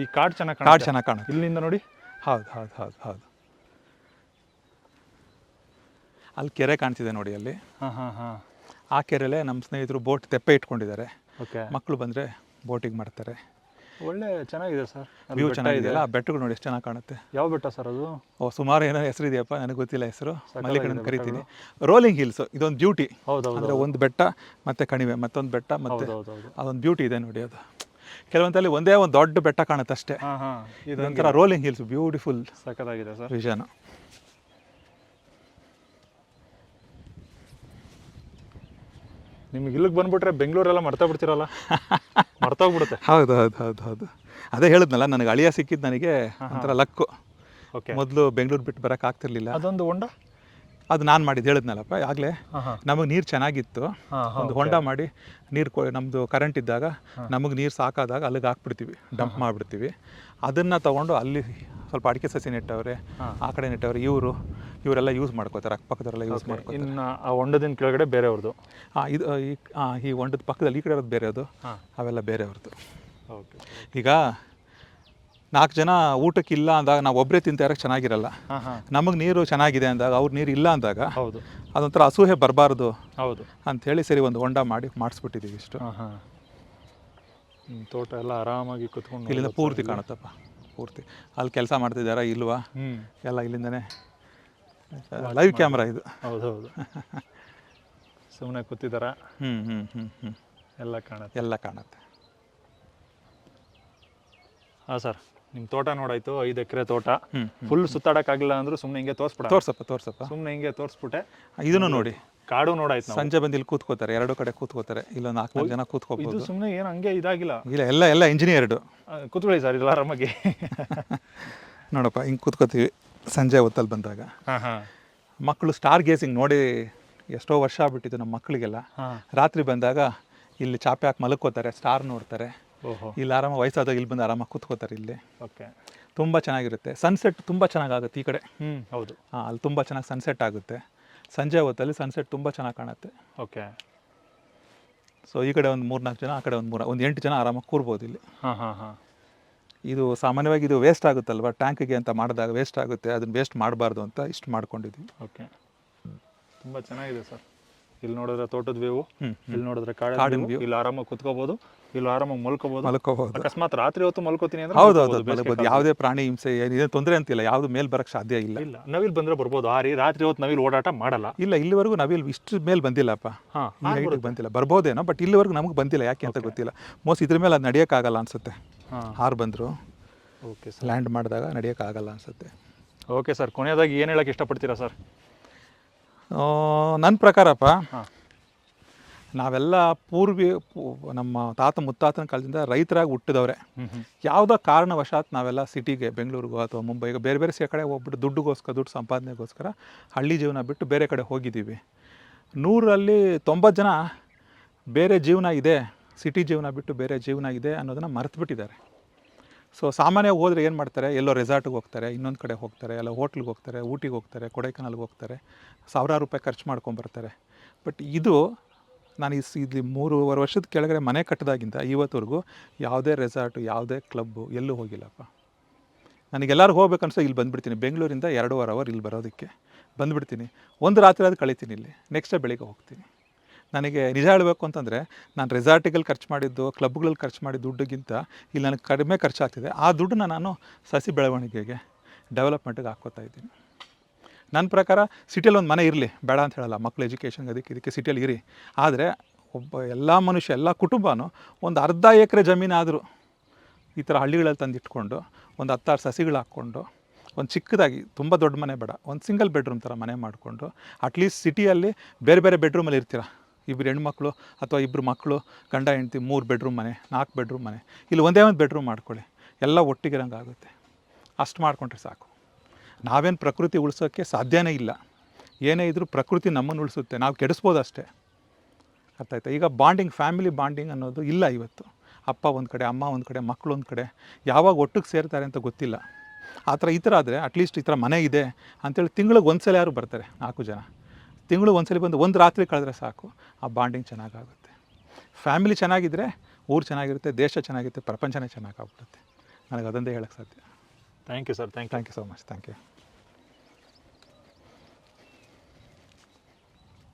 ಈ ಕಾಡು ಚೆನ್ನಾಗಿ ಕಾಡು ಚೆನ್ನಾಗಿ ಕಾಣುತ್ತೆ. ಇಲ್ಲಿಂದ ನೋಡಿ. ಹೌದು ಹೌದು ಹೌದು ಹೌದು. ಅಲ್ಲಿ ಕೆರೆ ಕಾಣ್ತಿದೆ ನೋಡಿ ಅಲ್ಲಿ. ಹಾಂ ಹಾಂ ಹಾಂ. ಆ ಕೆರೆಲೆ ನಮ್ಮ ಸ್ನೇಹಿತರು ಬೋಟ್ ತೆಪ್ಪೆ ಇಟ್ಕೊಂಡಿದ್ದಾರೆ. ಓಕೆ. ಮಕ್ಕಳು ಬಂದರೆ ಬೋಟಿಂಗ್ ಮಾಡ್ತಾರೆ. ಒಳ್ಳೆ ಚೆನ್ನಾಗಿದೆ ಸರ್. ವ್ಯೂ ಚೆನ್ನಾಗಿದೆಯಲ್ಲ? ಆ ಬೆಟ್ಟಗಳು ನೋಡಿ ಎಷ್ಟು ಚೆನ್ನಾಗಿ ಕಾಣುತ್ತೆ. ಯಾವ ಬೆಟ್ಟ ಸರ್ ಅದು? ಓ ಸುಮಾರು ಏನೋ ಹೆಸರು ಇದೆಯಪ್ಪ? ನನಗೆ ಗೊತ್ತಿಲ್ಲ ಹೆಸರು. ಮಲ್ಲಿಕಣ್ಣನ ಕರಿತೀನಿ. ರೋಲಿಂಗ್ ಹಿಲ್ಸ್ ಇದೊಂದು ಬ್ಯೂಟಿ ಹೌದು ಅಂದರೆ ಒಂದು ಬೆಟ್ಟ ಮತ್ತೆ ಕಣಿವೆ ಮತ್ತೊಂದು ಬೆಟ್ಟ ಮತ್ತೆ ಅದೊಂದು ಬ್ಯೂಟಿ ಇದೆ ನೋಡಿ ಅದು. ಕೆಲವೊಂದಲ್ಲಿ ಒಂದೇ ಒಂದು ದೊಡ್ಡ ಬೆಟ್ಟ ಕಾಣುತ್ತೆ ಅಷ್ಟೇ. ಇದೊಂಥರ ರೋಲಿಂಗ್ ಹಿಲ್ಸ್ ಬ್ಯೂಟಿಫುಲ್ ಸಖತ್ತಾಗಿದೆ ಸರ್. ವಿಷನ್ ನಿಮ್ಗೆ ಇಲ್ಲಿಗೆ ಬಂದ್ಬಿಟ್ರೆ ಬೆಂಗಳೂರೆಲ್ಲ ಮರ್ತಾ ಬಿಡ್ತೀರಲ್ಲ? ಮರ್ತೋಗ್ಬಿಡುತ್ತೆ. ಹೌದು ಹೌದು ಹೌದು ಹೌದು. ಅದೇ ಹೇಳಿದ್ನಲ್ಲ ನನಗೆ ಅಳಿಯ ಸಿಕ್ಕಿದ್ದು ನನಗೆ ಒಂಥರ ಲಕ್ಕು. ಓಕೆ. ಮೊದಲು ಬೆಂಗಳೂರು ಬಿಟ್ಟು ಬರೋಕೆ ಆಗ್ತಿರ್ಲಿಲ್ಲ. ಅದೊಂದು ಹೊಂಡ? ಅದು ನಾನು ಮಾಡಿದ್ದು ಹೇಳಿದ್ನಲ್ಲಪ್ಪ ಆಗಲೇ. ನಮಗೆ ನೀರು ಚೆನ್ನಾಗಿತ್ತು. ಒಂದು ಹೊಂಡ ಮಾಡಿ ನೀರು ಕೊ ನಮ್ಮದು ಕರೆಂಟ್ ಇದ್ದಾಗ ನಮಗೆ ನೀರು ಸಾಕಾದಾಗ ಅಲ್ಲಿಗೆ ಹಾಕ್ಬಿಡ್ತೀವಿ ಡಂಪ್ ಮಾಡಿಬಿಡ್ತೀವಿ. ಅದನ್ನು ತೊಗೊಂಡು ಅಲ್ಲಿ ಸ್ವಲ್ಪ ಅಡಿಕೆ ಸಸಿ ನೆಟ್ಟವ್ರೆ ಆ ಕಡೆ ನೆಟ್ಟವ್ರೆ ಇವರು ಇವರೆಲ್ಲ ಯೂಸ್ ಮಾಡ್ಕೋತಾರೆ ಅಕ್ಕಪಕ್ಕದವರೆಲ್ಲ ಯೂಸ್ ಮಾಡ್ಕೋತಾರೆ. ಇನ್ನು ಆ ಹೊಂಡದಿನ ಕೆಳಗಡೆ ಬೇರೆಯವ್ರದ್ದು ಹಾಂ ಇದು ಈ ಈ ಹೊಂಡದ ಪಕ್ಕದಲ್ಲಿ ಈ ಕಡೆ ಇರೋದು ಬೇರೆ ಅದು ಹಾಂ. ಅವೆಲ್ಲ ಬೇರೆಯವ್ರದ್ದು ಓಕೆ ಈಗ ನಾಲ್ಕು ಜನ ಊಟಕ್ಕೆ ಇಲ್ಲ ಅಂದಾಗ ನಾವು ಒಬ್ಬರೇ ತಿಂತ ಇರೋಕ್ಕೆ ಚೆನ್ನಾಗಿರಲ್ಲ. ನಮಗೆ ನೀರು ಚೆನ್ನಾಗಿದೆ ಅಂದಾಗ ಅವ್ರ ನೀರು ಇಲ್ಲ ಅಂದಾಗ ಹೌದು. ಅದೊಂಥರ ಅಸೂಹೆ ಬರಬಾರ್ದು ಹೌದು. ಅಂಥೇಳಿ ಸರಿ ಒಂದು ಹೊಂಡ ಮಾಡಿ ಮಾಡಿಸ್ಬಿಟ್ಟಿದ್ದೀವಿ ಇಷ್ಟು. ಹಾಂ. ತೋಟ ಎಲ್ಲ ಆರಾಮಾಗಿ ಕುತ್ಕೊಂಡು ಇಲ್ಲಿಂದ ಪೂರ್ತಿ ಕಾಣುತ್ತಪ್ಪ ಪೂರ್ತಿ. ಅಲ್ಲಿ ಕೆಲಸ ಮಾಡ್ತಿದ್ದಾರ ಇಲ್ವಾ? ಎಲ್ಲ ಇಲ್ಲಿಂದನೇ. ಲೈವ್ ಕ್ಯಾಮ್ರಾ ಇದು. ಹೌದು ಹೌದು ಸುಮ್ಮನೆ ಕೂತಿದಾರ ಹ್ಞೂ ಹ್ಞೂ ಹ್ಞೂ ಹ್ಞೂ ಎಲ್ಲ ಕಾಣುತ್ತೆ. ಎಲ್ಲ ಕಾಣುತ್ತೆ. ಹಾಂ ಸರ್ ನಿಮ್ಮ ತೋಟ ನೋಡಾಯ್ತು ಐದು ಎಕರೆ ತೋಟ. ಫುಲ್ ಸುತ್ತಾಡಕ್ಕಾಗಿಲ್ಲ ಅಂದ್ರೂ ಸುಮ್ಮನೆ ಹಿಂಗೆ ತೋರಿಸ್ಬಿಡ ತೋರ್ಸಪ್ಪ ತೋರ್ಸಪ್ಪ. ಸುಮ್ಮನೆ ಹಿಂಗೆ ತೋರಿಸ್ಬಿಟ್ಟೆ. ಇದನ್ನು ನೋಡಿ. ಕಾಡು ನೋಡಾಯ್ತು ನಾವು. ಸಂಜೆ ಬಂದು ಇಲ್ಲಿ ಕೂತ್ಕೋತಾರೆ ಎರಡು ಕಡೆ ಕೂತ್ಕೋತಾರೆ ಇಲ್ಲ ನಾಲ್ಕು ಜನ ಇದು ಕೂತ್ಕೋಬೋದು ಸುಮ್ಮನೆ ಏನು ಹಂಗೆ ಇದಾಗಿಲ್ಲ. ಇಲ್ಲ ಎಲ್ಲ ಎಲ್ಲ ಇಂಜಿನಿಯರ್ಡು ಆ, ಕೂತ್ಕೊಳ್ಳಿ ಸರ್ ಇಲ್ಲ ಆರಾಮಾಗಿ ನೋಡಪ್ಪ ಹಿಂಗೆ ಕೂತ್ಕೋತೀವಿ ಸಂಜೆ ಹೊತ್ತಲ್ಲಿ ಬಂದಾಗ. ಹಾಂ ಹಾಂ. ಮಕ್ಕಳು ಸ್ಟಾರ್ ಗೇಸಿಂಗ್ ನೋಡಿ ಎಷ್ಟೋ ವರ್ಷ ಆಗ್ಬಿಟ್ಟಿತ್ತು ನಮ್ಮ ಮಕ್ಕಳಿಗೆಲ್ಲ ಹಾಂ. ರಾತ್ರಿ ಬಂದಾಗ ಇಲ್ಲಿ ಚಾಪೆ ಹಾಕಿ ಮಲ್ಕೋತಾರೆ ಸ್ಟಾರ್ ನೋಡ್ತಾರೆ. ಓಹೋ. ಇಲ್ಲಿ ಆರಾಮ ವಯಸ್ಸಾದಾಗ ಇಲ್ಲಿ ಬಂದು ಆರಾಮಾಗಿ ಕೂತ್ಕೋತಾರೆ ಇಲ್ಲಿ. ಓಕೆ. ತುಂಬ ಚೆನ್ನಾಗಿರುತ್ತೆ. ಸನ್ಸೆಟ್ ತುಂಬ ಚೆನ್ನಾಗಾಗುತ್ತೆ ಈ ಕಡೆ. ಹ್ಞೂ ಹೌದು. ಅಲ್ಲಿ ತುಂಬ ಚೆನ್ನಾಗಿ ಸನ್ಸೆಟ್ ಆಗುತ್ತೆ. ಸಂಜೆ ಹೊತ್ತಲ್ಲಿ ಸನ್ಸೆಟ್ ತುಂಬ ಚೆನ್ನಾಗಿ ಕಾಣುತ್ತೆ. ಓಕೆ. ಸೊ ಈ ಕಡೆ ಒಂದು ಮೂರ್ನಾಲ್ಕು ಜನ ಆ ಕಡೆ ಒಂದು ಮೂರು ಒಂದು ಎಂಟು ಜನ ಆರಾಮಾಗಿ ಕೂರ್ಬೋದು ಇಲ್ಲಿ. ಹಾಂ ಹಾಂ ಹಾಂ. ಇದು ಸಾಮಾನ್ಯವಾಗಿ ಇದು ವೇಸ್ಟ್ ಆಗುತ್ತಲ್ವ? ಟ್ಯಾಂಕಿಗೆ ಅಂತ ಮಾಡಿದಾಗ ವೇಸ್ಟ್ ಆಗುತ್ತೆ ಅದನ್ನು ವೇಸ್ಟ್ ಮಾಡಬಾರ್ದು ಅಂತ ಇಷ್ಟು ಮಾಡ್ಕೊಂಡಿದ್ವಿ. ಓಕೆ. ತುಂಬ ಚೆನ್ನಾಗಿದೆ ಸರ್. ಇಲ್ಲಿ ನೋಡಿದ್ರೆ ತೋಟದ ವ್ಯೂ ಇಲ್ಲಿ ನೋಡಿದ್ರೆ ಕಾಡಿನ ವ್ಯೂ ಇಲ್ಲಿ ಆರಾಮಾಗಿ ಕುತ್ಕೋಬಹುದು ಇಲ್ಲಿ ಆರಾಮಾಗಿ ಮಲ್ಕೋಬಹುದು ಮಲ್ಕೋಬಹುದು. ಅಕಸ್ಮಾತ್ ರಾತ್ರಿ ಹೊತ್ತು ಮಲ್ಕೋತೀನಿ ಅಂದ್ರೆ ಹೌದು ಹೌದು ಮಲ್ಕೋಬೋದು, ಯಾವುದೇ ಪ್ರಾಣಿ ಹಿಂಸೆ ಏನಿದೆ ತೊಂದರೆ ಅಂತಿಲ್ಲ ಯಾವುದು ಮೇಲ್ ಬರಕ್ಕೆ ಸಾಧ್ಯ ಇಲ್ಲ. ಇಲ್ಲ. ನವಿಲ್ ಬಂದ್ರೆ ಬರ್ಬೋದು. ಆ ರೀ ರಾತ್ರಿ ಹೊತ್ತು ನವಿಲ್ ಓಡಾಟ ಮಾಡಲ್ಲ. ಇಲ್ಲ ಇಲ್ಲಿವರೆಗೂ ನವಿಲ್ ಇಷ್ಟು ಮೇಲೆ ಬಂದಿಲ್ಲಪ್ಪ. ಬಂದಿಲ್ಲ. ಬರ್ಬೋದೇನೋ ಬಟ್ ಇಲ್ಲಿವರೆಗೂ ನಮಗೆ ಬಂದಿಲ್ಲ. ಯಾಕೆ ಅಂತ ಗೊತ್ತಿಲ್ಲ. ಮೋಸ್ಟ್ ಇದ್ರ ಮೇಲೆ ಅದು ನಡೆಯೋಕ್ಕಾಗಲ್ಲ ಅನ್ಸುತ್ತೆ. ಹಾರ್ ಬಂದರು. ಓಕೆ ಲ್ಯಾಂಡ್ ಮಾಡಿದಾಗ ನಡೆಯೋಕ್ಕಾಗಲ್ಲ ಅನ್ಸುತ್ತೆ. ಓಕೆ ಸರ್ ಕೊನೆಯದಾಗಿ ಏನು ಹೇಳಕ್ಕೆ ಇಷ್ಟಪಡ್ತೀರಾ ಸರ್ ನನ್ನ ಪ್ರಕಾರಪ್ಪ ನಾವೆಲ್ಲ ಪೂರ್ವಿ ನಮ್ಮ ತಾತ ಮುತ್ತಾತನ ಕಾಲದಿಂದ ರೈತರಾಗಿ ಹುಟ್ಟಿದವ್ರೆ. ಯಾವುದೋ ಕಾರಣವಶಾತ್ ನಾವೆಲ್ಲ ಸಿಟಿಗೆ ಬೆಂಗಳೂರಿಗೋ ಅಥವಾ ಮುಂಬೈಗೆ ಬೇರೆ ಬೇರೆ ಸೇ ಕಡೆ ಹೋಗ್ಬಿಟ್ಟು ದುಡ್ಡುಗೋಸ್ಕರ ದುಡ್ಡು ಸಂಪಾದನೆಗೋಸ್ಕರ ಹಳ್ಳಿ ಜೀವನ ಬಿಟ್ಟು ಬೇರೆ ಕಡೆ ಹೋಗಿದ್ದೀವಿ. ನೂರಲ್ಲಿ ತೊಂಬತ್ತು ಜನ ಬೇರೆ ಜೀವನ ಇದೆ ಸಿಟಿ ಜೀವನ ಬಿಟ್ಟು ಬೇರೆ ಜೀವನ ಇದೆ ಅನ್ನೋದನ್ನು ಮರೆತುಬಿಟ್ಟಿದ್ದಾರೆ. ಸೊ ಸಾಮಾನ್ಯವಾಗಿ ಹೋದರೆ ಏನು ಮಾಡ್ತಾರೆ? ಎಲ್ಲೋ ರೆಸಾರ್ಟ್ಗೆ ಹೋಗ್ತಾರೆ, ಇನ್ನೊಂದು ಕಡೆ ಹೋಗ್ತಾರೆ ಎಲ್ಲ ಹೋಟ್ಲಿಗೆ ಹೋಗ್ತಾರೆ, ಊಟಿಗೆ ಹೋಗ್ತಾರೆ, ಕೊಡೈಕನಾಲ್ಗೆ ಹೋಗ್ತಾರೆ, ಸಾವಿರಾರು ರೂಪಾಯಿ ಖರ್ಚು ಮಾಡ್ಕೊಂಬರ್ತಾರೆ ಬಟ್ ಇದು ನಾನು ಈ ಇಲ್ಲಿ ಮೂರುವರೆ ವರ್ಷದ ಕೆಳಗಡೆ ಮನೆ ಕಟ್ಟಿದಾಗಿಂದ ಇವತ್ತವರೆಗೂ ಯಾವುದೇ ರೆಸಾರ್ಟು ಯಾವುದೇ ಕ್ಲಬ್ಬು ಎಲ್ಲೂ ಹೋಗಿಲ್ಲಪ್ಪ. ನನಗೆಲ್ಲರೂ ಹೋಗ್ಬೇಕನ್ಸ ಇಲ್ಲಿ ಬಂದುಬಿಡ್ತೀನಿ. ಬೆಂಗಳೂರಿಂದ ಎರಡೂವರೆ ಅವರ್ ಇಲ್ಲಿ ಬರೋದಕ್ಕೆ. ಬಂದುಬಿಡ್ತೀನಿ. ಒಂದು ರಾತ್ರಿ ಅದು ಕಳಿತೀನಿ ಇಲ್ಲಿ. ನೆಕ್ಸ್ಟ್ ಬೆಳಿಗ್ಗೆ ಹೋಗ್ತೀನಿ. ನನಗೆ ನಿಜ ಹೇಳಬೇಕು ಅಂತಂದರೆ, ನಾನು ರೆಸಾರ್ಟಿಗಲ್ಲಿ ಖರ್ಚು ಮಾಡಿದ್ದು ಕ್ಲಬ್ಗಳಲ್ಲಿ ಖರ್ಚು ಮಾಡಿದ ದುಡ್ಡಿಗಿಂತ ಇಲ್ಲಿ ನನಗೆ ಕಡಿಮೆ ಖರ್ಚಾಗ್ತಿದೆ. ಆ ದುಡ್ಡನ್ನ ನಾನು ಸಸಿ ಬೆಳವಣಿಗೆಗೆ ಡೆವಲಪ್ಮೆಂಟಿಗೆ ಹಾಕ್ಕೋತಾ ಇದ್ದೀನಿ. ನನ್ನ ಪ್ರಕಾರ ಸಿಟಿಯಲ್ಲಿ ಒಂದು ಮನೆ ಇರಲಿ, ಬೇಡ ಅಂತ ಹೇಳಲ್ಲ. ಮಕ್ಳು ಎಜುಕೇಷನ್ಗೆ ಅದಕ್ಕೆ ಇದಕ್ಕೆ ಸಿಟಿಯಲ್ಲಿ ಇರಿ. ಆದರೆ ಒಬ್ಬ ಎಲ್ಲ ಮನುಷ್ಯ, ಎಲ್ಲ ಕುಟುಂಬನೂ ಒಂದು ಅರ್ಧ ಎಕರೆ ಜಮೀನಾದರೂ ಈ ಥರ ಹಳ್ಳಿಗಳಲ್ಲಿ ತಂದಿಟ್ಕೊಂಡು, ಒಂದು ಹತ್ತಾರು ಸಸಿಗಳು ಹಾಕ್ಕೊಂಡು, ಒಂದು ಚಿಕ್ಕದಾಗಿ, ತುಂಬ ದೊಡ್ಡ ಮನೆ ಬೇಡ, ಒಂದು ಸಿಂಗಲ್ ಬೆಡ್ರೂಮ್ ಥರ ಮನೆ ಮಾಡಿಕೊಂಡು ಅಟ್ಲೀಸ್ಟ್ ಸಿಟಿಯಲ್ಲಿ ಬೇರೆ ಬೇರೆ ಬೆಡ್ರೂಮಲ್ಲಿ ಇರ್ತೀರ? ಇಬ್ಬರು ಹೆಣ್ಮಕ್ಳು ಅಥವಾ ಇಬ್ಬರು ಮಕ್ಕಳು, ಗಂಡ, ಹೆಂಡ್ತಿ, ಮೂರು ಬೆಡ್ರೂಮ್ ಮನೆ, ನಾಲ್ಕು ಬೆಡ್ರೂಮ್ ಮನೆ, ಇಲ್ಲಿ ಒಂದೇ ಒಂದು ಬೆಡ್ರೂಮ್ ಮಾಡ್ಕೊಳ್ಳಿ. ಎಲ್ಲ ಒಟ್ಟಿಗಿರಂಗೆ ಆಗುತ್ತೆ. ಅಷ್ಟು ಮಾಡಿಕೊಂಡ್ರೆ ಸಾಕು. ನಾವೇನು ಪ್ರಕೃತಿ ಉಳಿಸೋಕ್ಕೆ ಸಾಧ್ಯನೇ ಇಲ್ಲ. ಏನೇ ಇದ್ದರೂ ಪ್ರಕೃತಿ ನಮ್ಮನ್ನು ಉಳಿಸುತ್ತೆ. ನಾವು ಕೆಡಿಸ್ಬೋದು ಅಷ್ಟೇ. ಅರ್ಥ ಆಯ್ತಾ? ಈಗ ಬಾಂಡಿಂಗ್ ಫ್ಯಾಮಿಲಿ ಬಾಂಡಿಂಗ್ ಅನ್ನೋದು ಇಲ್ಲ ಇವತ್ತು. ಅಪ್ಪ ಒಂದು ಕಡೆ, ಅಮ್ಮ ಒಂದು ಕಡೆ ಮಕ್ಕಳು ಒಂದು ಕಡೆ. ಯಾವಾಗ ಒಟ್ಟಿಗೆ ಸೇರ್ತಾರೆ ಅಂತ ಗೊತ್ತಿಲ್ಲ. ಆ ಥರ ಈ ಥರ ಆದರೆ ಅಟ್ಲೀಸ್ಟ್ ಈ ಥರ ಮನೆ ಇದೆ ಅಂತೇಳಿ ತಿಂಗಳಿಗೆ ಒಂದು ಸಲ ಯಾರು ಬರ್ತಾರೆ? ನಾಲ್ಕು ಜನ. ತಿಂಗಳಿಗೆ ಒಂದ್ಸಲಿ ಬಂದು ಒಂದು ರಾತ್ರಿ ಕಳೆದ್ರೆ ಸಾಕು ಆ ಬಾಂಡಿಂಗ್ ಚೆನ್ನಾಗಾಗುತ್ತೆ. ಫ್ಯಾಮಿಲಿ ಚೆನ್ನಾಗಿದ್ದರೆ ಊರು ಚೆನ್ನಾಗಿರುತ್ತೆ ದೇಶ ಚೆನ್ನಾಗಿರುತ್ತೆ ಪ್ರಪಂಚನೇ ಚೆನ್ನಾಗಾಗ್ಬಿಡುತ್ತೆ. ನನಗೆ ಅದೊಂದೇ ಹೇಳೋಕ್ಕೆ ಸಾಧ್ಯ. Thank you sir thank you thank you so much thank you